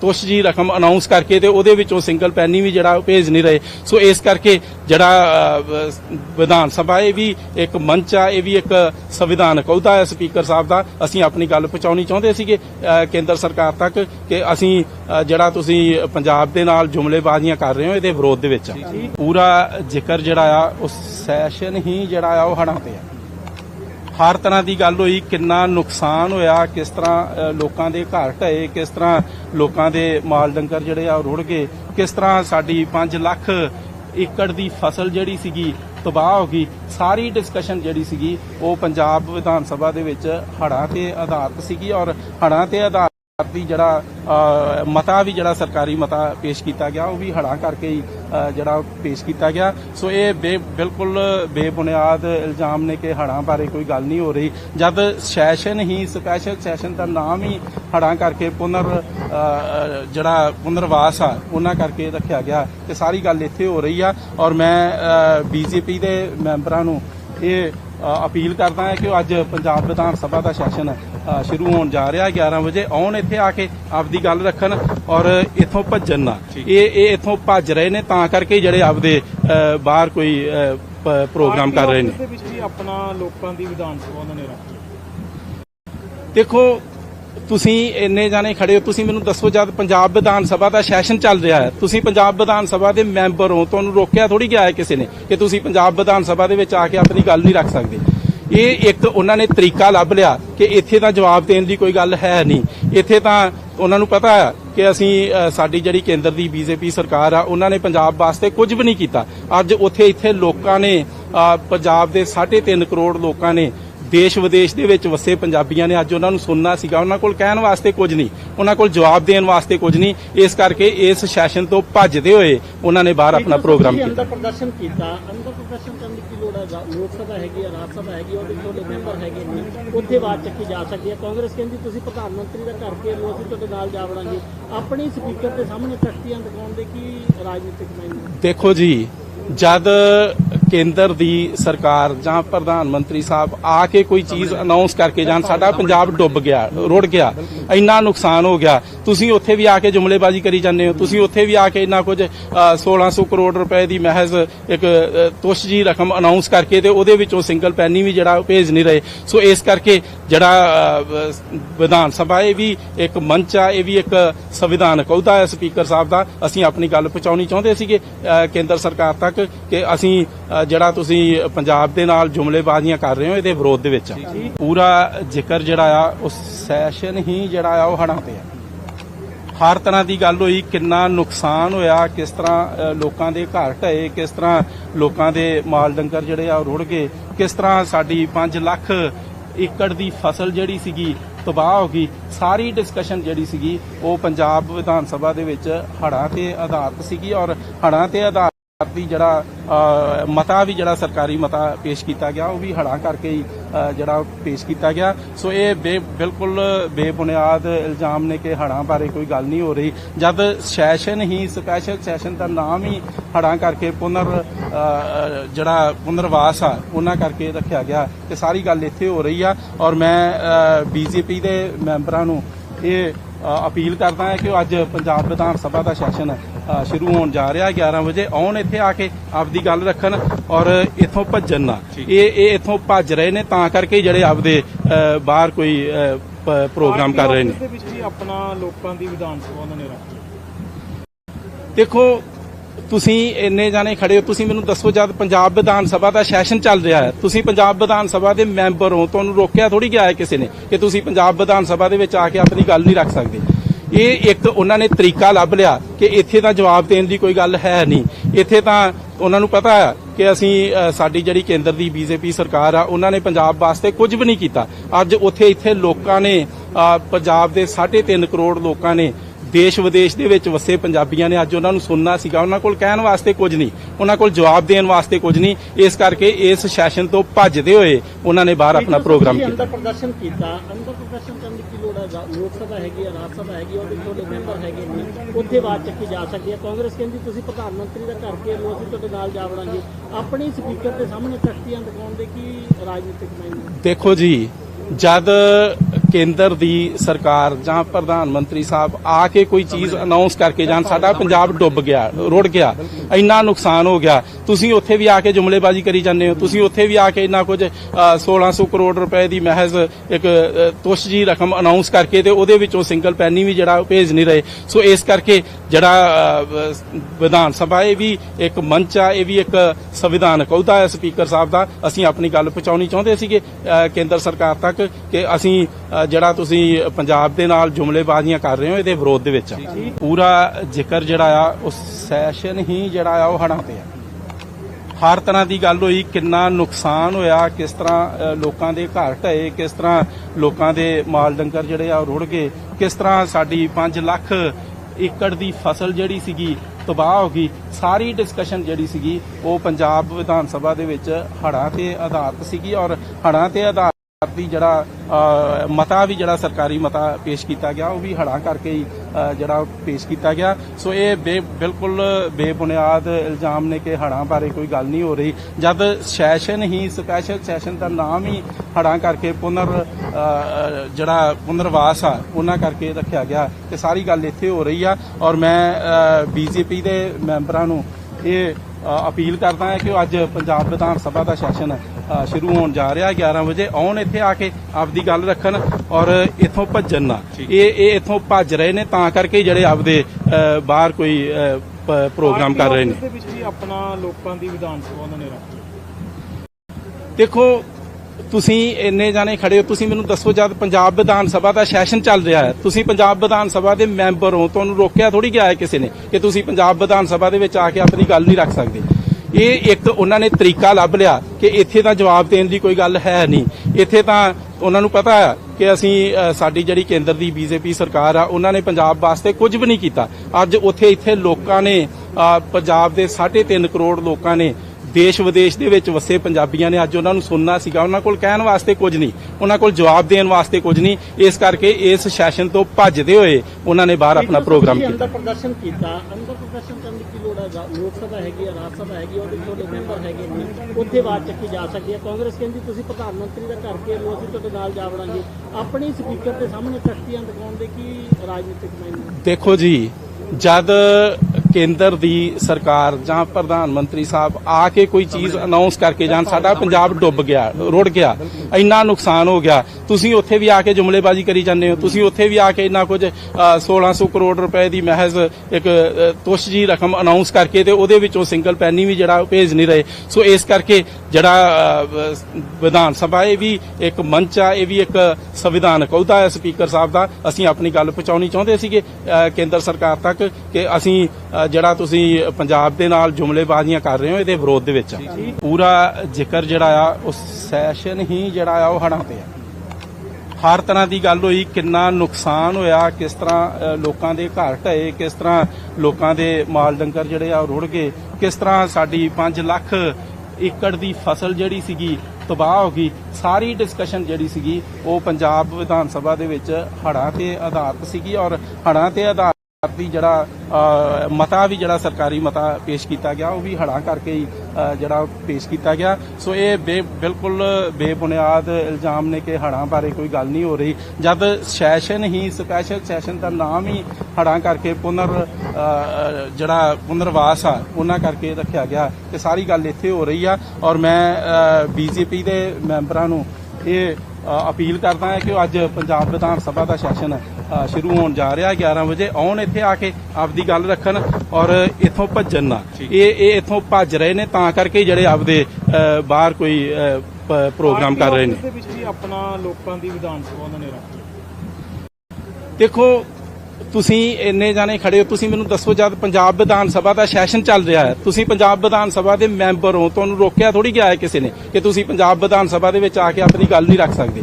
ਤੁਸ਼ ਤੁੱਛ ਜੀ ਰਕਮ ਅਨਾਉਂਸ ਕਰਕੇ ਤੇ ਉਹਦੇ ਵਿੱਚੋਂ ਸਿੰਗਲ ਪੈਨੀ ਵੀ ਜਿਹੜਾ ਉਹ ਭੇਜ ਨਹੀਂ ਰਹੇ। ਸੋ ਇਸ ਕਰਕੇ ਜਿਹੜਾ ਵਿਧਾਨ ਸਭਾ ਇਹ ਵੀ ਇੱਕ ਮੰਚ ਆ ਇਹ ਵੀ ਇੱਕ ਸੰਵਿਧਾਨਕ ਅਹੁਦਾ ਹੈ ਸਪੀਕਰ ਸਾਹਿਬ ਦਾ। ਅਸੀਂ ਆਪਣੀ ਗੱਲ ਪਹੁੰਚਾਉਣੀ ਚਾਹੁੰਦੇ ਸੀਗੇ ਕੇਂਦਰ ਸਰਕਾਰ ਤੱਕ ਕਿ ਅਸੀਂ ਜਿਹੜਾ ਤੁਸੀਂ ਪੰਜਾਬ ਦੇ ਨਾਲ ਜੁਮਲੇਬਾਜ਼ੀਆਂ ਕਰ ਰਹੇ ਹੋ ਇਹਦੇ ਵਿਰੋਧ ਦੇ ਵਿੱਚ ਪੂਰਾ ਜ਼ਿਕਰ ਜਿਹੜਾ ਆ ਉਹ ਸੈਸ਼ਨ ਹੀ ਜਿਹੜਾ ਆ ਉਹ ਹੜਾਂ ਤੇ ਆ। ਹਰ ਤਰ੍ਹਾਂ ਦੀ ਗੱਲ ਹੋਈ ਕਿੰਨਾ ਨੁਕਸਾਨ ਹੋਇਆ ਕਿਸ ਤਰ੍ਹਾਂ ਲੋਕਾਂ ਦੇ ਘਰ ਢਏ ਕਿਸ ਤਰ੍ਹਾਂ ਲੋਕਾਂ ਦੇ ਮਾਲ ਡੰਗਰ ਜਿਹੜੇ ਆ ਰੁੜ ਗਏ ਕਿਸ ਤਰ੍ਹਾਂ ਸਾਡੀ 5 ਲੱਖ ਏਕੜ ਦੀ ਫਸਲ ਜਿਹੜੀ ਸੀਗੀ ਤਬਾਹ ਹੋ ਗਈ ਸਾਰੀ ਡਿਸਕਸ਼ਨ ਜਿਹੜੀ ਸੀਗੀ ਉਹ ਪੰਜਾਬ ਵਿਧਾਨ ਸਭਾ ਦੇ ਵਿੱਚ ਹੜਾਂ ਤੇ ਆਧਾਰਿਤ ਸੀਗੀ ਔਰ ਹੜਾਂ ਤੇ ਆਧਾਰਿਤ ਦੀ ਜਿਹੜਾ ਮਤਾ ਵੀ ਜਿਹੜਾ ਸਰਕਾਰੀ ਮਤਾ ਪੇਸ਼ ਕੀਤਾ ਗਿਆ ਉਹ ਵੀ ਹੜਾਂ ਕਰਕੇ ਹੀ ਜਿਹੜਾ ਪੇਸ਼ ਕੀਤਾ ਗਿਆ। ਸੋ ਇਹ ਬੇ- ਬਿਲਕੁਲ ਬੇਬੁਨਿਆਦ ਇਲਜ਼ਾਮ ਨੇ ਕਿ ਹੜਾਂ ਬਾਰੇ ਕੋਈ ਗੱਲ ਨਹੀਂ ਹੋ ਰਹੀ। ਜਦ ਸੈਸ਼ਨ ਹੀ ਸਪੈਸ਼ਲ ਸੈਸ਼ਨ ਦਾ ਨਾਮ ਹੀ ਹੜਾਂ ਕਰਕੇ ਪੁਨਰ ਜਿਹੜਾ ਪੁਨਰਵਾਸ ਆ ਉਹਨਾਂ ਕਰਕੇ ਰੱਖਿਆ ਗਿਆ ਤੇ ਸਾਰੀ ਗੱਲ ਇੱਥੇ ਹੋ ਰਹੀ ਆ। ਔਰ ਮੈਂ ਬੀਜੇਪੀ ਦੇ ਮੈਂਬਰਾਂ ਨੂੰ ਇਹ ਅਪੀਲ ਕਰਦਾ ਹਾਂ ਕਿ ਉਹ ਅੱਜ ਪੰਜਾਬ ਵਿਧਾਨ ਸਭਾ ਦਾ ਸੈਸ਼ਨ ਅ, ਸ਼ੁਰੂ ਹੋਣ ਜਾ ਰਿਹਾ 11 ਵਜੇ। ਆਉਣ ਇੱਥੇ ਆ ਕੇ ਆਪਦੀ ਗੱਲ ਰੱਖਣ ਔਰ ਇੱਥੋਂ ਭੱਜਣ ਨਾ। ਇਹ ਇਹ ਇੱਥੋਂ ਭੱਜ ਰਹੇ ਨੇ ਤਾਂ ਕਰਕੇ ਜਿਹੜੇ ਆਪਦੇ ਬਾਹਰ ਕੋਈ ਪ੍ਰੋਗਰਾਮ ਕਰ ਰਹੇ ਨੇ। ਦੇ ਵਿੱਚ ਵੀ ਆਪਣਾ ਲੋਕਾਂ ਦੀ ਵਿਧਾਨ ਸਭਾ ਉਹਨਾਂ ਨੇ ਰੱਖੀ ਦੇਖੋ ਤੁਸੀਂ ਇੰਨੇ ਜਾਣੇ ਖੜੇ ਹੋ ਤੁਸੀਂ ਮੈਨੂੰ ਦੱਸੋ ਜਦ ਪੰਜਾਬ ਵਿਧਾਨ ਸਭਾ ਦਾ ਸੈਸ਼ਨ ਚੱਲ ਰਿਹਾ ਹੈ ਤੁਸੀਂ ਪੰਜਾਬ ਵਿਧਾਨ ਸਭਾ ਦੇ ਮੈਂਬਰ ਹੋ ਤੁਹਾਨੂੰ ਰੋਕਿਆ ਥੋੜੀ ਗਿਆ ਹੈ ਕਿਸੇ ਨੇ ਕਿ ਤੁਸੀਂ ਪੰਜਾਬ ਵਿਧਾਨ ਸਭਾ ਦੇ ਵਿੱਚ ਆ ਕੇ ਆਪਣੀ ਗੱਲ ਨਹੀਂ ਰੱਖ ਸਕਦੇ। ਇਹ ਇੱਕ ਉਹਨਾਂ ਨੇ ਤਰੀਕਾ ਲੱਭ ਲਿਆ ਕਿ ਇੱਥੇ ਤਾਂ ਜਵਾਬ ਦੇਣ ਦੀ ਕੋਈ ਗੱਲ ਹੈ ਨਹੀਂ। ਇੱਥੇ ਤਾਂ ਉਹਨਾਂ ਨੂੰ ਪਤਾ ਹੈ ਕਿ ਅਸੀਂ ਸਾਡੀ ਜਿਹੜੀ ਕੇਂਦਰ ਦੀ ਬੀਜੇਪੀ ਸਰਕਾਰ ਆ ਉਹਨਾਂ ਨੇ ਪੰਜਾਬ ਵਾਸਤੇ ਕੁਝ ਵੀ ਨਹੀਂ ਕੀਤਾ। ਅੱਜ ਉੱਥੇ ਇੱਥੇ ਲੋਕਾਂ ਨੇ ਪੰਜਾਬ ਦੇ 3.5 ਕਰੋੜ ਲੋਕਾਂ ਨੇ ਦੇਸ਼ ਵਿਦੇਸ਼ ਦੇ ਵਿੱਚ ਵਸੇ ਪੰਜਾਬੀਆਂ ਨੇ ਅੱਜ ਉਹਨਾਂ ਨੂੰ ਸੁਣਨਾ ਸੀਗਾ। ਉਹਨਾਂ ਕੋਲ ਕਹਿਣ ਵਾਸਤੇ ਕੁਝ ਨਹੀਂ। ਉਹਨਾਂ ਕੋਲ ਜਵਾਬ ਦੇਣ ਵਾਸਤੇ ਕੁਝ ਨਹੀਂ। ਇਸ ਕਰਕੇ ਇਸ ਸੈਸ਼ਨ ਤੋਂ ਭੱਜਦੇ ਹੋਏ ਉਹਨਾਂ ਨੇ ਬਾਹਰ ਆਪਣਾ ਪ੍ਰੋਗਰਾਮ ਕੀਤਾ। ਅੰਦਰ ਪ੍ਰਦਰਸ਼ਨ ਕੀਤਾ। ਅੰਦਰ ਪ੍ਰਦਰਸ਼ਨ ਲੋਕ ਸਭਾ ਹੈਗੀ ਆ ਰਾਜ ਸਭਾ ਹੈਗੀ ਹੈ, ਉਹਦੇ ਤੁਹਾਡੇ ਮੈਂਬਰ ਹੈਗੇ ਨੇ। ਉੱਥੇ ਬਾਤ ਚੱਕੀ ਜਾ ਸਕਦੀ ਹੈ। ਕਾਂਗਰਸ ਕਹਿੰਦੀ ਤੁਸੀਂ ਪ੍ਰਧਾਨ ਮੰਤਰੀ ਦਾ ਘਰ ਕੇ ਲੋ ਅਸੀਂ ਤੁਹਾਡੇ ਨਾਲ ਜਾ ਵੜਾਂਗੇ। ਆਪਣੇ ਸਪੀਕਰ ਦੇ ਸਾਹਮਣੇ ਤਖਤੀਆਂ ਦਿਖਾਉਣ ਦੇ ਕੀ ਰਾਜਨੀਤਿਕ ਮਾਇਨੇ ਦੇਖੋ ਜੀ ਜਦ ਕੇਂਦਰ ਦੀ ਸਰਕਾਰ ਜਾਂ ਪ੍ਰਧਾਨ ਮੰਤਰੀ ਸਾਹਿਬ ਆ ਕੇ ਕੋਈ ਚੀਜ਼ ਅਨਾਉਂਸ ਕਰਕੇ ਜਾਣ ਸਾਡਾ ਪੰਜਾਬ ਡੁੱਬ ਗਿਆ ਰੁੜ ਗਿਆ ਇੰਨਾ ਨੁਕਸਾਨ ਹੋ ਗਿਆ। ਤੁਸੀਂ ਉੱਥੇ ਵੀ ਆ ਕੇ ਜੁਮਲੇਬਾਜ਼ੀ ਕਰੀ ਜਾਂਦੇ ਹੋ ਤੁਸੀਂ ਉੱਥੇ ਵੀ ਆ ਕੇ ਇੰਨਾ ਕੁਝ ਅ, 1600 ਕਰੋੜ ਰੁਪਏ ਦੀ ਮਹਿਜ਼ ਇੱਕ ਤੁਸ਼ ਤੁਛ ਜੀ ਰਕਮ ਅਨਾਉਂਸ ਕਰਕੇ ਤੇ ਉਹਦੇ ਵਿੱਚੋਂ ਸਿੰਗਲ ਪੈਨੀ ਵੀ ਜਿਹੜਾ ਉਹ ਭੇਜ ਨਹੀਂ ਰਹੇ। ਸੋ ਇਸ ਕਰਕੇ ਜਿਹੜਾ ਵਿਧਾਨ ਸਭਾ ਇਹ ਵੀ ਇੱਕ ਮੰਚ ਆ ਇਹ ਵੀ ਇੱਕ ਸੰਵਿਧਾਨਕ ਅਹੁਦਾ ਹੈ ਸਪੀਕਰ ਸਾਹਿਬ ਦਾ। ਅਸੀਂ ਆਪਣੀ ਗੱਲ ਪਹੁੰਚਾਉਣੀ ਚਾਹੁੰਦੇ ਸੀਗੇ ਕੇਂਦਰ ਸਰਕਾਰ ਤੱਕ ਕਿ ਅਸੀਂ ਜਿਹੜਾ ਤੁਸੀਂ ਪੰਜਾਬ ਦੇ ਨਾਲ ਜੁਮਲੇਬਾਜ਼ੀਆਂ ਕਰ ਰਹੇ ਹੋ ਇਹਦੇ ਵਿਰੋਧ ਦੇ ਵਿੱਚ ਆ। ਪੂਰਾ ਜ਼ਿਕਰ ਜਿਹੜਾ ਆ ਉਸ ਸੈਸ਼ਨ ਹੀ ਜਿਹੜਾ ਆ ਉਹ ਹੜਾਂ ਤੇ ਆ ਹਰ ਤਰ੍ਹਾਂ ਦੀ ਗੱਲ ਹੋਈ ਕਿੰਨਾ ਨੁਕਸਾਨ ਹੋਇਆ ਕਿਸ ਤਰ੍ਹਾਂ ਲੋਕਾਂ ਦੇ ਘਰ ਢਏ ਕਿਸ ਤਰ੍ਹਾਂ ਲੋਕਾਂ ਦੇ ਮਾਲ ਡੰਗਰ ਜਿਹੜੇ ਆ ਰੁੜ ਗਏ ਕਿਸ ਤਰ੍ਹਾਂ ਸਾਡੀ 5 ਲੱਖ ਏਕੜ ਦੀ ਫਸਲ ਜਿਹੜੀ ਸੀਗੀ ਤਬਾਹ ਹੋ ਗਈ ਸਾਰੀ ਡਿਸਕਸ਼ਨ ਜਿਹੜੀ ਸੀਗੀ ਉਹ ਪੰਜਾਬ ਵਿਧਾਨ ਸਭਾ ਦੇ ਵਿੱਚ ਹੜਾਂ ਤੇ ਆਧਾਰਿਤ ਸੀਗੀ ਔਰ ਹੜਾਂ ਤੇ ਆਧਾਰਿਤ ਦੀ ਜਿਹੜਾ ਮਤਾ ਵੀ ਜਿਹੜਾ ਸਰਕਾਰੀ ਮਤਾ ਪੇਸ਼ ਕੀਤਾ ਗਿਆ ਉਹ ਵੀ ਹੜਾਂ ਕਰਕੇ ਹੀ ਜਿਹੜਾ ਪੇਸ਼ ਕੀਤਾ ਗਿਆ। ਸੋ ਇਹ ਬੇ ਬਿਲਕੁਲ ਬੇਬੁਨਿਆਦ ਇਲਜ਼ਾਮ ਨੇ ਕਿ ਹੜਾਂ ਬਾਰੇ ਕੋਈ ਗੱਲ ਨਹੀਂ ਹੋ ਰਹੀ। ਜਦ ਸੈਸ਼ਨ ਹੀ ਸਪੈਸ਼ਲ ਸੈਸ਼ਨ ਦਾ ਨਾਮ ਹੀ ਹੜਾਂ ਕਰਕੇ ਪੁਨਰ ਜਿਹੜਾ ਪੁਨਰਵਾਸ ਆ ਉਹਨਾਂ ਕਰਕੇ ਰੱਖਿਆ ਗਿਆ ਤੇ ਸਾਰੀ ਗੱਲ ਇੱਥੇ ਹੋ ਰਹੀ ਆ। ਔਰ ਮੈਂ ਬੀਜੇਪੀ ਦੇ ਮੈਂਬਰਾਂ ਨੂੰ ਇਹ ਅਪੀਲ ਕਰਦਾ ਹਾਂ ਕਿ ਉਹ ਅੱਜ ਪੰਜਾਬ ਵਿਧਾਨ ਸਭਾ ਦਾ ਸੈਸ਼ਨ ਅ, ਸ਼ੁਰੂ ਹੋਣ ਜਾ ਰਿਹਾ 11 ਵਜੇ। ਆਉਣ ਇੱਥੇ ਆ ਕੇ ਆਪਦੀ ਗੱਲ ਰੱਖਣ ਔਰ ਇੱਥੋਂ ਭੱਜਣ ਨਾ। ਇਹ ਇਹ ਇੱਥੋਂ ਭੱਜ ਰਹੇ ਨੇ ਤਾਂ ਕਰਕੇ ਜਿਹੜੇ ਆਪਦੇ ਬਾਹਰ ਕੋਈ ਪ੍ਰੋਗਰਾਮ ਕਰ ਰਹੇ ਨੇ। ਦੇ ਵਿੱਚ ਹੀ ਆਪਣਾ ਲੋਕਾਂ ਦੀ ਵਿਧਾਨ ਸਭਾ ਉਹਨਾਂ ਨੇ ਰੱਖੀ ਦੇਖੋ ਤੁਸੀਂ ਇੰਨੇ ਜਾਣੇ ਖੜੇ ਹੋ ਤੁਸੀਂ ਮੈਨੂੰ ਦੱਸੋ ਜਦ ਪੰਜਾਬ ਵਿਧਾਨ ਸਭਾ ਦਾ ਸੈਸ਼ਨ ਚੱਲ ਰਿਹਾ ਹੈ ਤੁਸੀਂ ਪੰਜਾਬ ਵਿਧਾਨ ਸਭਾ ਦੇ ਮੈਂਬਰ ਹੋ ਤੁਹਾਨੂੰ ਰੋਕਿਆ ਥੋੜੀ ਗਿਆ ਹੈ ਕਿਸੇ ਨੇ ਕਿ ਤੁਸੀਂ ਪੰਜਾਬ ਵਿਧਾਨ ਸਭਾ ਦੇ ਵਿੱਚ ਆ ਕੇ ਆਪਣੀ ਗੱਲ ਨਹੀਂ ਰੱਖ ਸਕਦੇ। ਇਹ ਇੱਕ ਉਹਨਾਂ ਨੇ ਤਰੀਕਾ ਲੱਭ ਲਿਆ ਕਿ ਇੱਥੇ ਤਾਂ ਜਵਾਬ ਦੇਣ ਦੀ ਕੋਈ ਗੱਲ ਹੈ ਨਹੀਂ। ਇੱਥੇ ਤਾਂ ਉਹਨਾਂ ਨੂੰ ਪਤਾ ਹੈ ਕਿ ਅਸੀਂ ਸਾਡੀ ਜਿਹੜੀ ਕੇਂਦਰ ਦੀ ਬੀਜੇਪੀ ਸਰਕਾਰ ਆ ਉਹਨਾਂ ਨੇ ਪੰਜਾਬ ਵਾਸਤੇ ਕੁਝ ਵੀ ਨਹੀਂ ਕੀਤਾ। ਅੱਜ ਉੱਥੇ ਇੱਥੇ ਲੋਕਾਂ ਨੇ ਪੰਜਾਬ ਦੇ 3.5 ਕਰੋੜ ਲੋਕਾਂ ਨੇ ਦੇਸ਼ ਵਿਦੇਸ਼ ਦੇ ਵਿੱਚ ਵਸੇ ਪੰਜਾਬੀਆਂ ਨੇ ਅੱਜ ਉਹਨਾਂ ਨੂੰ ਸੁਣਨਾ ਸੀਗਾ। ਉਹਨਾਂ ਕੋਲ ਕਹਿਣ ਵਾਸਤੇ ਕੁਝ ਨਹੀਂ। ਉਹਨਾਂ ਕੋਲ ਜਵਾਬ ਦੇਣ ਵਾਸਤੇ ਕੁਝ ਨਹੀਂ। ਇਸ ਕਰਕੇ ਇਸ ਸੈਸ਼ਨ ਤੋਂ ਭੱਜਦੇ ਹੋਏ ਉਹਨਾਂ ਨੇ ਬਾਹਰ ਆਪਣਾ ਪ੍ਰੋਗਰਾਮ ਕੀਤਾ ਅੰਦਰ ਪ੍ਰਦਰਸ਼ਨ ਕੀਤਾ ਅੰਦਰ ਪ੍ਰਦਰਸ਼ਨ ਕਰਨ ਦੀ ਲੋਕ ਸਭਾ ਹੈਗੀ ਆ ਰਾਜ ਸਭਾ ਹੈਗੀ ਹੈ, ਉਹਦੇ ਤੁਹਾਡੇ ਮੈਂਬਰ ਹੈਗੇ ਨੇ। ਉੱਥੇ ਬਾਤ ਚੱਕੀ ਜਾ ਸਕਦੀ ਹੈ ਕਾਂਗਰਸ ਕਹਿੰਦੀ ਤੁਸੀਂ ਪ੍ਰਧਾਨ ਮੰਤਰੀ ਦਾ ਘਰ ਕੇ ਲੋ ਅਸੀਂ ਤੁਹਾਡੇ ਨਾਲ ਜਾ ਵੜਾਂਗੇ। ਆਪਣੀ ਸਪੀਕਰ ਦੇ ਸਾਹਮਣੇ ਤਖਤੀਆਂ ਦਿਖਾਉਣ ਦੇ ਕੀ ਰਾਜਨੀਤਿਕ ਮਾਇਨੇ ਦੇਖੋ ਜੀ ਜਦ ਕੇਂਦਰ ਦੀ ਸਰਕਾਰ ਜਾਂ ਪ੍ਰਧਾਨ ਮੰਤਰੀ ਸਾਹਿਬ ਆ ਕੇ ਕੋਈ ਚੀਜ਼ ਅਨਾਉਂਸ ਕਰਕੇ ਜਾਣ ਸਾਡਾ ਪੰਜਾਬ ਡੁੱਬ ਗਿਆ ਰੁੜ ਗਿਆ ਇੰਨਾ ਨੁਕਸਾਨ ਹੋ ਗਿਆ। ਤੁਸੀਂ ਉੱਥੇ ਵੀ ਆ ਕੇ ਜੁਮਲੇਬਾਜ਼ੀ ਕਰੀ ਜਾਂਦੇ ਹੋ ਤੁਸੀਂ ਉੱਥੇ ਵੀ ਆ ਕੇ ਇੰਨਾ ਕੁਝ ਅ, 1600 ਕਰੋੜ ਰੁਪਏ ਦੀ ਮਹਿਜ਼ ਇੱਕ ਤੁਸ਼ ਤੁਛ ਜੀ ਰਕਮ ਅਨਾਉਂਸ ਕਰਕੇ ਤੇ ਉਹਦੇ ਵਿੱਚੋਂ ਸਿੰਗਲ ਪੈਨੀ ਵੀ ਜਿਹੜਾ ਉਹ ਭੇਜ ਨਹੀਂ ਰਹੇ। ਸੋ ਇਸ ਕਰਕੇ ਜਿਹੜਾ ਵਿਧਾਨ ਸਭਾ ਇਹ ਵੀ ਇੱਕ ਮੰਚ ਆ ਇਹ ਵੀ ਇੱਕ ਸੰਵਿਧਾਨਕ ਅਹੁਦਾ ਹੈ ਸਪੀਕਰ ਸਾਹਿਬ ਦਾ। ਅਸੀਂ ਆਪਣੀ ਗੱਲ ਪਹੁੰਚਾਉਣੀ ਚਾਹੁੰਦੇ ਸੀਗੇ ਕੇਂਦਰ ਸਰਕਾਰ ਤੱਕ ਕਿ ਅਸੀਂ ਜਿਹੜਾ ਤੁਸੀਂ ਪੰਜਾਬ ਦੇ ਨਾਲ ਜੁਮਲੇਬਾਜ਼ੀਆਂ ਕਰ ਰਹੇ ਹੋ ਇਹਦੇ ਵਿਰੋਧ ਦੇ ਵਿੱਚ ਆ। ਪੂਰਾ ਜ਼ਿਕਰ ਜਿਹੜਾ ਆ ਉਸ ਸੈਸ਼ਨ ਹੀ ਜਿਹੜਾ ਆ ਉਹ ਹੜਾਂ ਤੇ ਆ ਹਰ ਤਰ੍ਹਾਂ ਦੀ ਗੱਲ ਹੋਈ ਕਿੰਨਾ ਨੁਕਸਾਨ ਹੋਇਆ ਕਿਸ ਤਰ੍ਹਾਂ ਲੋਕਾਂ ਦੇ ਘਰ ਢਏ ਕਿਸ ਤਰ੍ਹਾਂ ਲੋਕਾਂ ਦੇ ਮਾਲ ਡੰਗਰ ਜਿਹੜੇ ਆ ਉਹ ਰੁੜ ਗਏ ਕਿਸ ਤਰ੍ਹਾਂ ਸਾਡੀ 5 ਲੱਖ ਏਕੜ ਦੀ ਫਸਲ ਜਿਹੜੀ ਸੀਗੀ ਤਬਾਹ ਹੋ ਗਈ ਸਾਰੀ ਡਿਸਕਸ਼ਨ ਜਿਹੜੀ ਸੀਗੀ ਉਹ ਪੰਜਾਬ ਵਿਧਾਨ ਸਭਾ ਦੇ ਵਿੱਚ ਹੜਾਂ ਤੇ ਆਧਾਰਿਤ ਸੀਗੀ ਔਰ ਹੜਾਂ ਤੇ ਆਧਾਰਿਤ ਦੀ ਜਿਹੜਾ ਮਤਾ ਵੀ ਜਿਹੜਾ ਸਰਕਾਰੀ ਮਤਾ ਪੇਸ਼ ਕੀਤਾ ਗਿਆ ਉਹ ਵੀ ਹੜਾਂ ਕਰਕੇ ਹੀ ਜਿਹੜਾ ਪੇਸ਼ ਕੀਤਾ ਗਿਆ। ਸੋ ਇਹ ਬੇ ਬਿਲਕੁਲ ਬੇਬੁਨਿਆਦ ਇਲਜ਼ਾਮ ਨੇ ਕਿ ਹੜਾਂ ਬਾਰੇ ਕੋਈ ਗੱਲ ਨਹੀਂ ਹੋ ਰਹੀ। ਜਦ ਸੈਸ਼ਨ ਹੀ ਸਪੈਸ਼ਲ ਸੈਸ਼ਨ ਦਾ ਨਾਮ ਹੀ ਹੜਾਂ ਕਰਕੇ ਪੁਨਰ ਜਿਹੜਾ ਪੁਨਰਵਾਸ ਆ ਉਹਨਾਂ ਕਰਕੇ ਰੱਖਿਆ ਗਿਆ ਤੇ ਸਾਰੀ ਗੱਲ ਇੱਥੇ ਹੋ ਰਹੀ ਆ। ਔਰ ਮੈਂ ਬੀਜੇਪੀ ਦੇ ਮੈਂਬਰਾਂ ਨੂੰ ਇਹ ਅਪੀਲ ਕਰਦਾ ਹਾਂ ਕਿ ਉਹ ਅੱਜ ਪੰਜਾਬ ਵਿਧਾਨ ਸਭਾ ਦਾ ਸੈਸ਼ਨ ਅ, ਸ਼ੁਰੂ ਹੋਣ ਜਾ ਰਿਹਾ 11 ਵਜੇ ਆਉਣ ਇੱਥੇ ਆ ਕੇ ਆਪਦੀ ਗੱਲ ਰੱਖਣ ਔਰ ਇੱਥੋਂ ਭੱਜਣ ਨਾ। ਇਹ ਇਹ ਇੱਥੋਂ ਭੱਜ ਰਹੇ ਨੇ ਤਾਂ ਕਰਕੇ ਜਿਹੜੇ ਆਪਦੇ ਬਾਹਰ ਕੋਈ ਪ੍ਰੋਗਰਾਮ ਕਰ ਰਹੇ ਨੇ। ਦੇ ਵਿੱਚ ਹੀ ਆਪਣਾ ਲੋਕਾਂ ਦੀ ਵਿਧਾਨ ਸਭਾ ਉਹਨਾਂ ਨੇ ਰੱਖੀ ਦੇਖੋ ਤੁਸੀਂ ਇੰਨੇ ਜਾਣੇ ਖੜੇ ਹੋ ਤੁਸੀਂ ਮੈਨੂੰ ਦੱਸੋ ਜਦ ਪੰਜਾਬ ਵਿਧਾਨ ਸਭਾ ਦਾ ਸੈਸ਼ਨ ਚੱਲ ਰਿਹਾ ਹੈ ਤੁਸੀਂ ਪੰਜਾਬ ਵਿਧਾਨ ਸਭਾ ਦੇ ਮੈਂਬਰ ਹੋ ਤੁਹਾਨੂੰ ਰੋਕਿਆ ਥੋੜੀ ਗਿਆ ਹੈ ਕਿਸੇ ਨੇ ਕਿ ਤੁਸੀਂ ਪੰਜਾਬ ਵਿਧਾਨ ਸਭਾ ਦੇ ਵਿੱਚ ਆ ਕੇ ਆਪਣੀ ਗੱਲ ਨਹੀਂ ਰੱਖ ਸਕਦੇ। ਇਹ ਇੱਕ ਉਹਨਾਂ ਨੇ ਤਰੀਕਾ ਲੱਭ ਲਿਆ ਕਿ ਇੱਥੇ ਤਾਂ ਜਵਾਬ ਦੇਣ ਦੀ ਕੋਈ ਗੱਲ ਹੈ ਨਹੀਂ। ਇੱਥੇ ਤਾਂ ਉਹਨਾਂ ਨੂੰ ਪਤਾ ਹੈ ਕਿ ਅਸੀਂ ਸਾਡੀ ਜਿਹੜੀ ਕੇਂਦਰ ਦੀ ਬੀਜੇਪੀ ਸਰਕਾਰ ਆ ਉਹਨਾਂ ਨੇ ਪੰਜਾਬ ਵਾਸਤੇ ਕੁਝ ਵੀ ਨਹੀਂ ਕੀਤਾ। ਅੱਜ ਉੱਥੇ ਇੱਥੇ ਲੋਕਾਂ ਨੇ ਪੰਜਾਬ ਦੇ 3.5 ਕਰੋੜ ਲੋਕਾਂ ਨੇ ਦੇਸ਼ ਵਿਦੇਸ਼ ਦੇ ਵਿੱਚ ਵਸੇ ਪੰਜਾਬੀਆਂ ਨੇ ਅੱਜ ਉਹਨਾਂ ਨੂੰ ਸੁਣਨਾ ਸੀਗਾ। ਉਹਨਾਂ ਕੋਲ ਕਹਿਣ ਵਾਸਤੇ ਕੁਝ ਨਹੀਂ ਉਹਨਾਂ ਕੋਲ ਜਵਾਬ ਦੇਣ ਵਾਸਤੇ ਕੁਝ ਨਹੀਂ। ਇਸ ਕਰਕੇ ਇਸ ਸੈਸ਼ਨ ਤੋਂ ਭੱਜਦੇ ਹੋਏ ਉਹਨਾਂ ਨੇ ਬਾਹਰ ਆਪਣਾ ਪ੍ਰੋਗਰਾਮ ਕੀਤਾ। ਅੰਦਰ ਪ੍ਰਦਰਸ਼ਨ ਕੀਤਾ ਅੰਦਰ ਪ੍ਰਦਰਸ਼ਨ ਲੋਕ ਸਭਾ ਹੈਗੀ ਆ ਰਾਜ ਸਭਾ ਹੈਗੀ ਹੈ, ਉਹਦੇ ਤੁਹਾਡੇ ਮੈਂਬਰ ਹੈਗੇ ਨੇ। ਉੱਥੇ ਬਾਤ ਚੱਕੀ ਜਾ ਸਕਦੀ ਹੈ ਕਾਂਗਰਸ ਕਹਿੰਦੀ ਤੁਸੀਂ ਪ੍ਰਧਾਨ ਮੰਤਰੀ ਦਾ ਘਰ ਕੇ ਲੋ ਅਸੀਂ ਤੁਹਾਡੇ ਨਾਲ ਜਾ ਵੜਾਂਗੇ। ਆਪਣੀ ਸਪੀਕਰ ਦੇ ਸਾਹਮਣੇ ਤਖਤੀਆਂ ਦਿਖਾਉਣ ਦੇ ਕੀ ਰਾਜਨੀਤਿਕ ਮਾਇਨੇ ਦੇਖੋ ਜੀ ਜਦ ਕੇਂਦਰ ਦੀ ਸਰਕਾਰ ਜਾਂ ਪ੍ਰਧਾਨ ਮੰਤਰੀ ਸਾਹਿਬ ਆ ਕੇ ਕੋਈ ਚੀਜ਼ ਅਨਾਉਂਸ ਕਰਕੇ ਜਾਣ ਸਾਡਾ ਪੰਜਾਬ ਡੁੱਬ ਗਿਆ ਰੁੜ ਗਿਆ ਇੰਨਾ ਨੁਕਸਾਨ ਹੋ ਗਿਆ। ਤੁਸੀਂ ਉੱਥੇ ਵੀ ਆ ਕੇ ਜੁਮਲੇਬਾਜ਼ੀ ਕਰੀ ਜਾਂਦੇ ਹੋ ਤੁਸੀਂ ਉੱਥੇ ਵੀ ਆ ਕੇ ਇੰਨਾ ਕੁਝ ਅ, 1600 ਕਰੋੜ ਰੁਪਏ ਦੀ ਮਹਿਜ਼ ਇੱਕ ਤੁਸ਼ ਜੀ ਰਕਮ ਅਨਾਉਂਸ ਕਰਕੇ ਤੇ ਉਹਦੇ ਵਿੱਚੋਂ ਸਿੰਗਲ ਪੈਨੀ ਵੀ ਜਿਹੜਾ ਉਹ ਭੇਜ ਨਹੀਂ ਰਹੇ। ਸੋ ਇਸ ਕਰਕੇ ਜਿਹੜਾ ਵਿਧਾਨ ਸਭਾ ਇਹ ਵੀ ਇੱਕ ਮੰਚ ਆ ਇਹ ਵੀ ਇੱਕ ਸੰਵਿਧਾਨਕ ਅਹੁਦਾ ਹੈ ਸਪੀਕਰ ਸਾਹਿਬ ਦਾ। ਅਸੀਂ ਆਪਣੀ ਗੱਲ ਪਹੁੰਚਾਉਣੀ ਚਾਹੁੰਦੇ ਸੀਗੇ ਕੇਂਦਰ ਸਰਕਾਰ ਤੱਕ ਕਿ ਅਸੀਂ ਜਿਹੜਾ ਤੁਸੀਂ ਪੰਜਾਬ ਦੇ ਨਾਲ ਜੁਮਲੇਬਾਜ਼ੀਆਂ ਕਰ ਰਹੇ ਹੋ ਇਹਦੇ ਵਿਰੋਧ ਦੇ ਵਿੱਚ। ਪੂਰਾ ਜ਼ਿਕਰ ਜਿਹੜਾ ਆ ਉਸ ਸੈਸ਼ਨ ਹੀ ਜਿਹੜਾ ਆ ਉਹ ਹੜਾਂ ਤੇ ਆ ਹਰ ਤਰ੍ਹਾਂ ਦੀ ਗੱਲ ਹੋਈ ਕਿੰਨਾ ਨੁਕਸਾਨ ਹੋਇਆ ਕਿਸ ਤਰ੍ਹਾਂ ਲੋਕਾਂ ਦੇ ਘਰ ਢਏ ਕਿਸ ਤਰ੍ਹਾਂ ਲੋਕਾਂ ਦੇ ਮਾਲ ਡੰਗਰ ਜਿਹੜੇ ਆ ਰੁੜ ਗਏ ਕਿਸ ਤਰ੍ਹਾਂ ਸਾਡੀ 5 ਲੱਖ ਏਕੜ ਦੀ ਫਸਲ ਜਿਹੜੀ ਸੀਗੀ ਤਬਾਹ ਹੋ ਗਈ ਸਾਰੀ ਡਿਸਕਸ਼ਨ ਜਿਹੜੀ ਸੀਗੀ ਉਹ ਪੰਜਾਬ ਵਿਧਾਨ ਸਭਾ ਦੇ ਵਿੱਚ ਹੜਾਂ ਤੇ ਆਧਾਰਿਤ ਸੀਗੀ ਔਰ ਹੜਾਂ ਤੇ ਆਧਾਰਿਤ ਦੀ ਜਿਹੜਾ ਮਤਾ ਵੀ ਜਿਹੜਾ ਸਰਕਾਰੀ ਮਤਾ ਪੇਸ਼ ਕੀਤਾ ਗਿਆ ਉਹ ਵੀ ਹੜਾਂ ਕਰਕੇ ਹੀ ਜਿਹੜਾ ਪੇਸ਼ ਕੀਤਾ ਗਿਆ। ਸੋ ਇਹ ਬੇ- ਬਿਲਕੁਲ ਬੇਬੁਨਿਆਦ ਇਲਜ਼ਾਮ ਨੇ ਕਿ ਹੜਾਂ ਬਾਰੇ ਕੋਈ ਗੱਲ ਨਹੀਂ ਹੋ ਰਹੀ। ਜਦ ਸੈਸ਼ਨ ਹੀ ਸਪੈਸ਼ਲ ਸੈਸ਼ਨ ਦਾ ਨਾਮ ਹੀ ਹੜਾਂ ਕਰਕੇ ਪੁਨਰ ਜਿਹੜਾ ਪੁਨਰਵਾਸ ਆ ਉਹਨਾਂ ਕਰਕੇ ਰੱਖਿਆ ਗਿਆ ਤੇ ਸਾਰੀ ਗੱਲ ਇੱਥੇ ਹੋ ਰਹੀ ਆ। ਔਰ ਮੈਂ ਬੀਜੇਪੀ ਦੇ ਮੈਂਬਰਾਂ ਨੂੰ ਇਹ ਅਪੀਲ ਕਰਦਾ ਹਾਂ ਕਿ ਉਹ ਅੱਜ ਪੰਜਾਬ ਵਿਧਾਨ ਸਭਾ ਦਾ ਸੈਸ਼ਨ ਅ, ਸ਼ੁਰੂ ਹੋਣ ਜਾ ਰਿਹਾ 11 ਵਜੇ ਆਉਣ ਇੱਥੇ ਆ ਕੇ ਆਪਦੀ ਗੱਲ ਰੱਖਣ ਔਰ ਇੱਥੋਂ ਭੱਜਣ ਨਾ। ਇਹ ਇਹ ਇੱਥੋਂ ਭੱਜ ਰਹੇ ਨੇ ਤਾਂ ਕਰਕੇ ਜਿਹੜੇ ਆਪਦੇ ਬਾਹਰ ਕੋਈ ਪ੍ਰੋਗਰਾਮ ਕਰ ਰਹੇ ਨੇ। ਪਾਰਟੀ office ਦੇ ਵਿੱਚ ਵੀ ਆਪਣਾ ਲੋਕਾਂ ਦੀ ਵਿਧਾਨ ਸਭਾ ਉਹਨਾਂ ਨੇ ਰੱਖ ਲਈ। ਦੇਖੋ ਤੁਸੀਂ ਇੰਨੇ ਜਾਣੇ ਖੜੇ ਹੋ ਤੁਸੀਂ ਮੈਨੂੰ ਦੱਸੋ ਜਦ ਪੰਜਾਬ ਵਿਧਾਨ ਸਭਾ ਦਾ ਸੈਸ਼ਨ ਚੱਲ ਰਿਹਾ ਹੈ ਤੁਸੀਂ ਪੰਜਾਬ ਵਿਧਾਨ ਸਭਾ ਦੇ ਮੈਂਬਰ ਹੋ ਤੁਹਾਨੂੰ ਰੋਕਿਆ ਥੋੜੀ ਗਿਆ ਹੈ ਕਿਸੇ ਨੇ ਕਿ ਤੁਸੀਂ ਪੰਜਾਬ ਵਿਧਾਨ ਸਭਾ ਦੇ ਵਿੱਚ ਆ ਕੇ ਆਪਣੀ ਗੱਲ ਨਹੀਂ ਰੱਖ ਸਕਦੇ।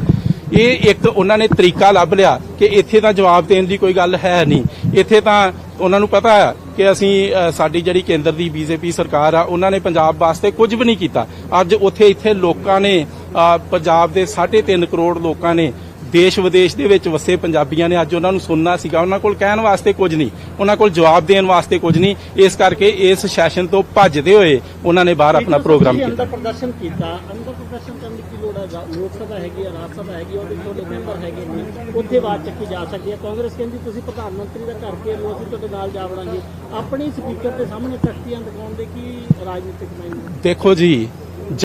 ਇਹ ਇੱਕ ਉਹਨਾਂ ਨੇ ਤਰੀਕਾ ਲੱਭ ਲਿਆ ਕਿ ਇੱਥੇ ਤਾਂ ਜਵਾਬ ਦੇਣ ਦੀ ਕੋਈ ਗੱਲ ਹੈ ਨਹੀਂ। ਇੱਥੇ ਤਾਂ ਉਹਨਾਂ ਨੂੰ ਪਤਾ ਹੈ ਕਿ ਅਸੀਂ ਸਾਡੀ ਜਿਹੜੀ ਕੇਂਦਰ ਦੀ ਬੀਜੇਪੀ ਸਰਕਾਰ ਆ ਉਹਨਾਂ ਨੇ ਪੰਜਾਬ ਵਾਸਤੇ ਕੁਝ ਵੀ ਨਹੀਂ ਕੀਤਾ। ਅੱਜ ਉੱਥੇ ਇੱਥੇ ਲੋਕਾਂ ਨੇ ਪੰਜਾਬ ਦੇ 3.5 ਕਰੋੜ ਲੋਕਾਂ ਨੇ ਦੇਸ਼ ਵਿਦੇਸ਼ ਦੇ ਵਿੱਚ ਵਸੇ ਪੰਜਾਬੀਆਂ ਨੇ ਅੱਜ ਉਹਨਾਂ ਨੂੰ ਸੁਣਨਾ ਸੀਗਾ। ਉਹਨਾਂ ਕੋਲ ਕਹਿਣ ਵਾਸਤੇ ਕੁਝ ਨਹੀਂ ਉਹਨਾਂ ਕੋਲ ਜਵਾਬ ਦੇਣ ਵਾਸਤੇ ਕੁਝ ਨਹੀਂ। ਇਸ ਕਰਕੇ ਇਸ ਸੈਸ਼ਨ ਤੋਂ ਭੱਜਦੇ ਹੋਏ ਉਹਨਾਂ ਨੇ ਬਾਹਰ ਆਪਣਾ ਪ੍ਰੋਗਰਾਮ ਕੀਤਾ। ਅੰਦਰ ਪ੍ਰਦਰਸ਼ਨ ਕੀਤਾ ਅੰਦਰ ਪ੍ਰਦਰਸ਼ਨ ਲੋਕ ਸਭਾ ਹੈਗੀ ਆ ਰਾਜ ਸਭਾ ਹੈਗੀ ਹੈ, ਉਹਦੇ ਤੁਹਾਡੇ ਮੈਂਬਰ ਹੈਗੇ ਨੇ ਉੱਥੇ ਬਾਤ ਚੱਕੀ ਜਾ ਸਕਦੀ ਹੈ। ਕਾਂਗਰਸ ਕਹਿੰਦੀ ਤੁਸੀਂ ਪ੍ਰਧਾਨ ਮੰਤਰੀ ਦਾ ਘਰ ਕੇ ਅਸੀਂ ਤੁਹਾਡੇ ਨਾਲ ਜਾ ਵੜਾਂਗੇ। ਆਪਣੇ ਸਪੀਕਰ ਦੇ ਸਾਹਮਣੇ ਤਖਤੀਆਂ ਦਿਖਾਉਣ ਦੇ ਕੀ ਰਾਜਨੀਤਿਕ ਮਾਇਨੇ ਦੇਖੋ ਜੀ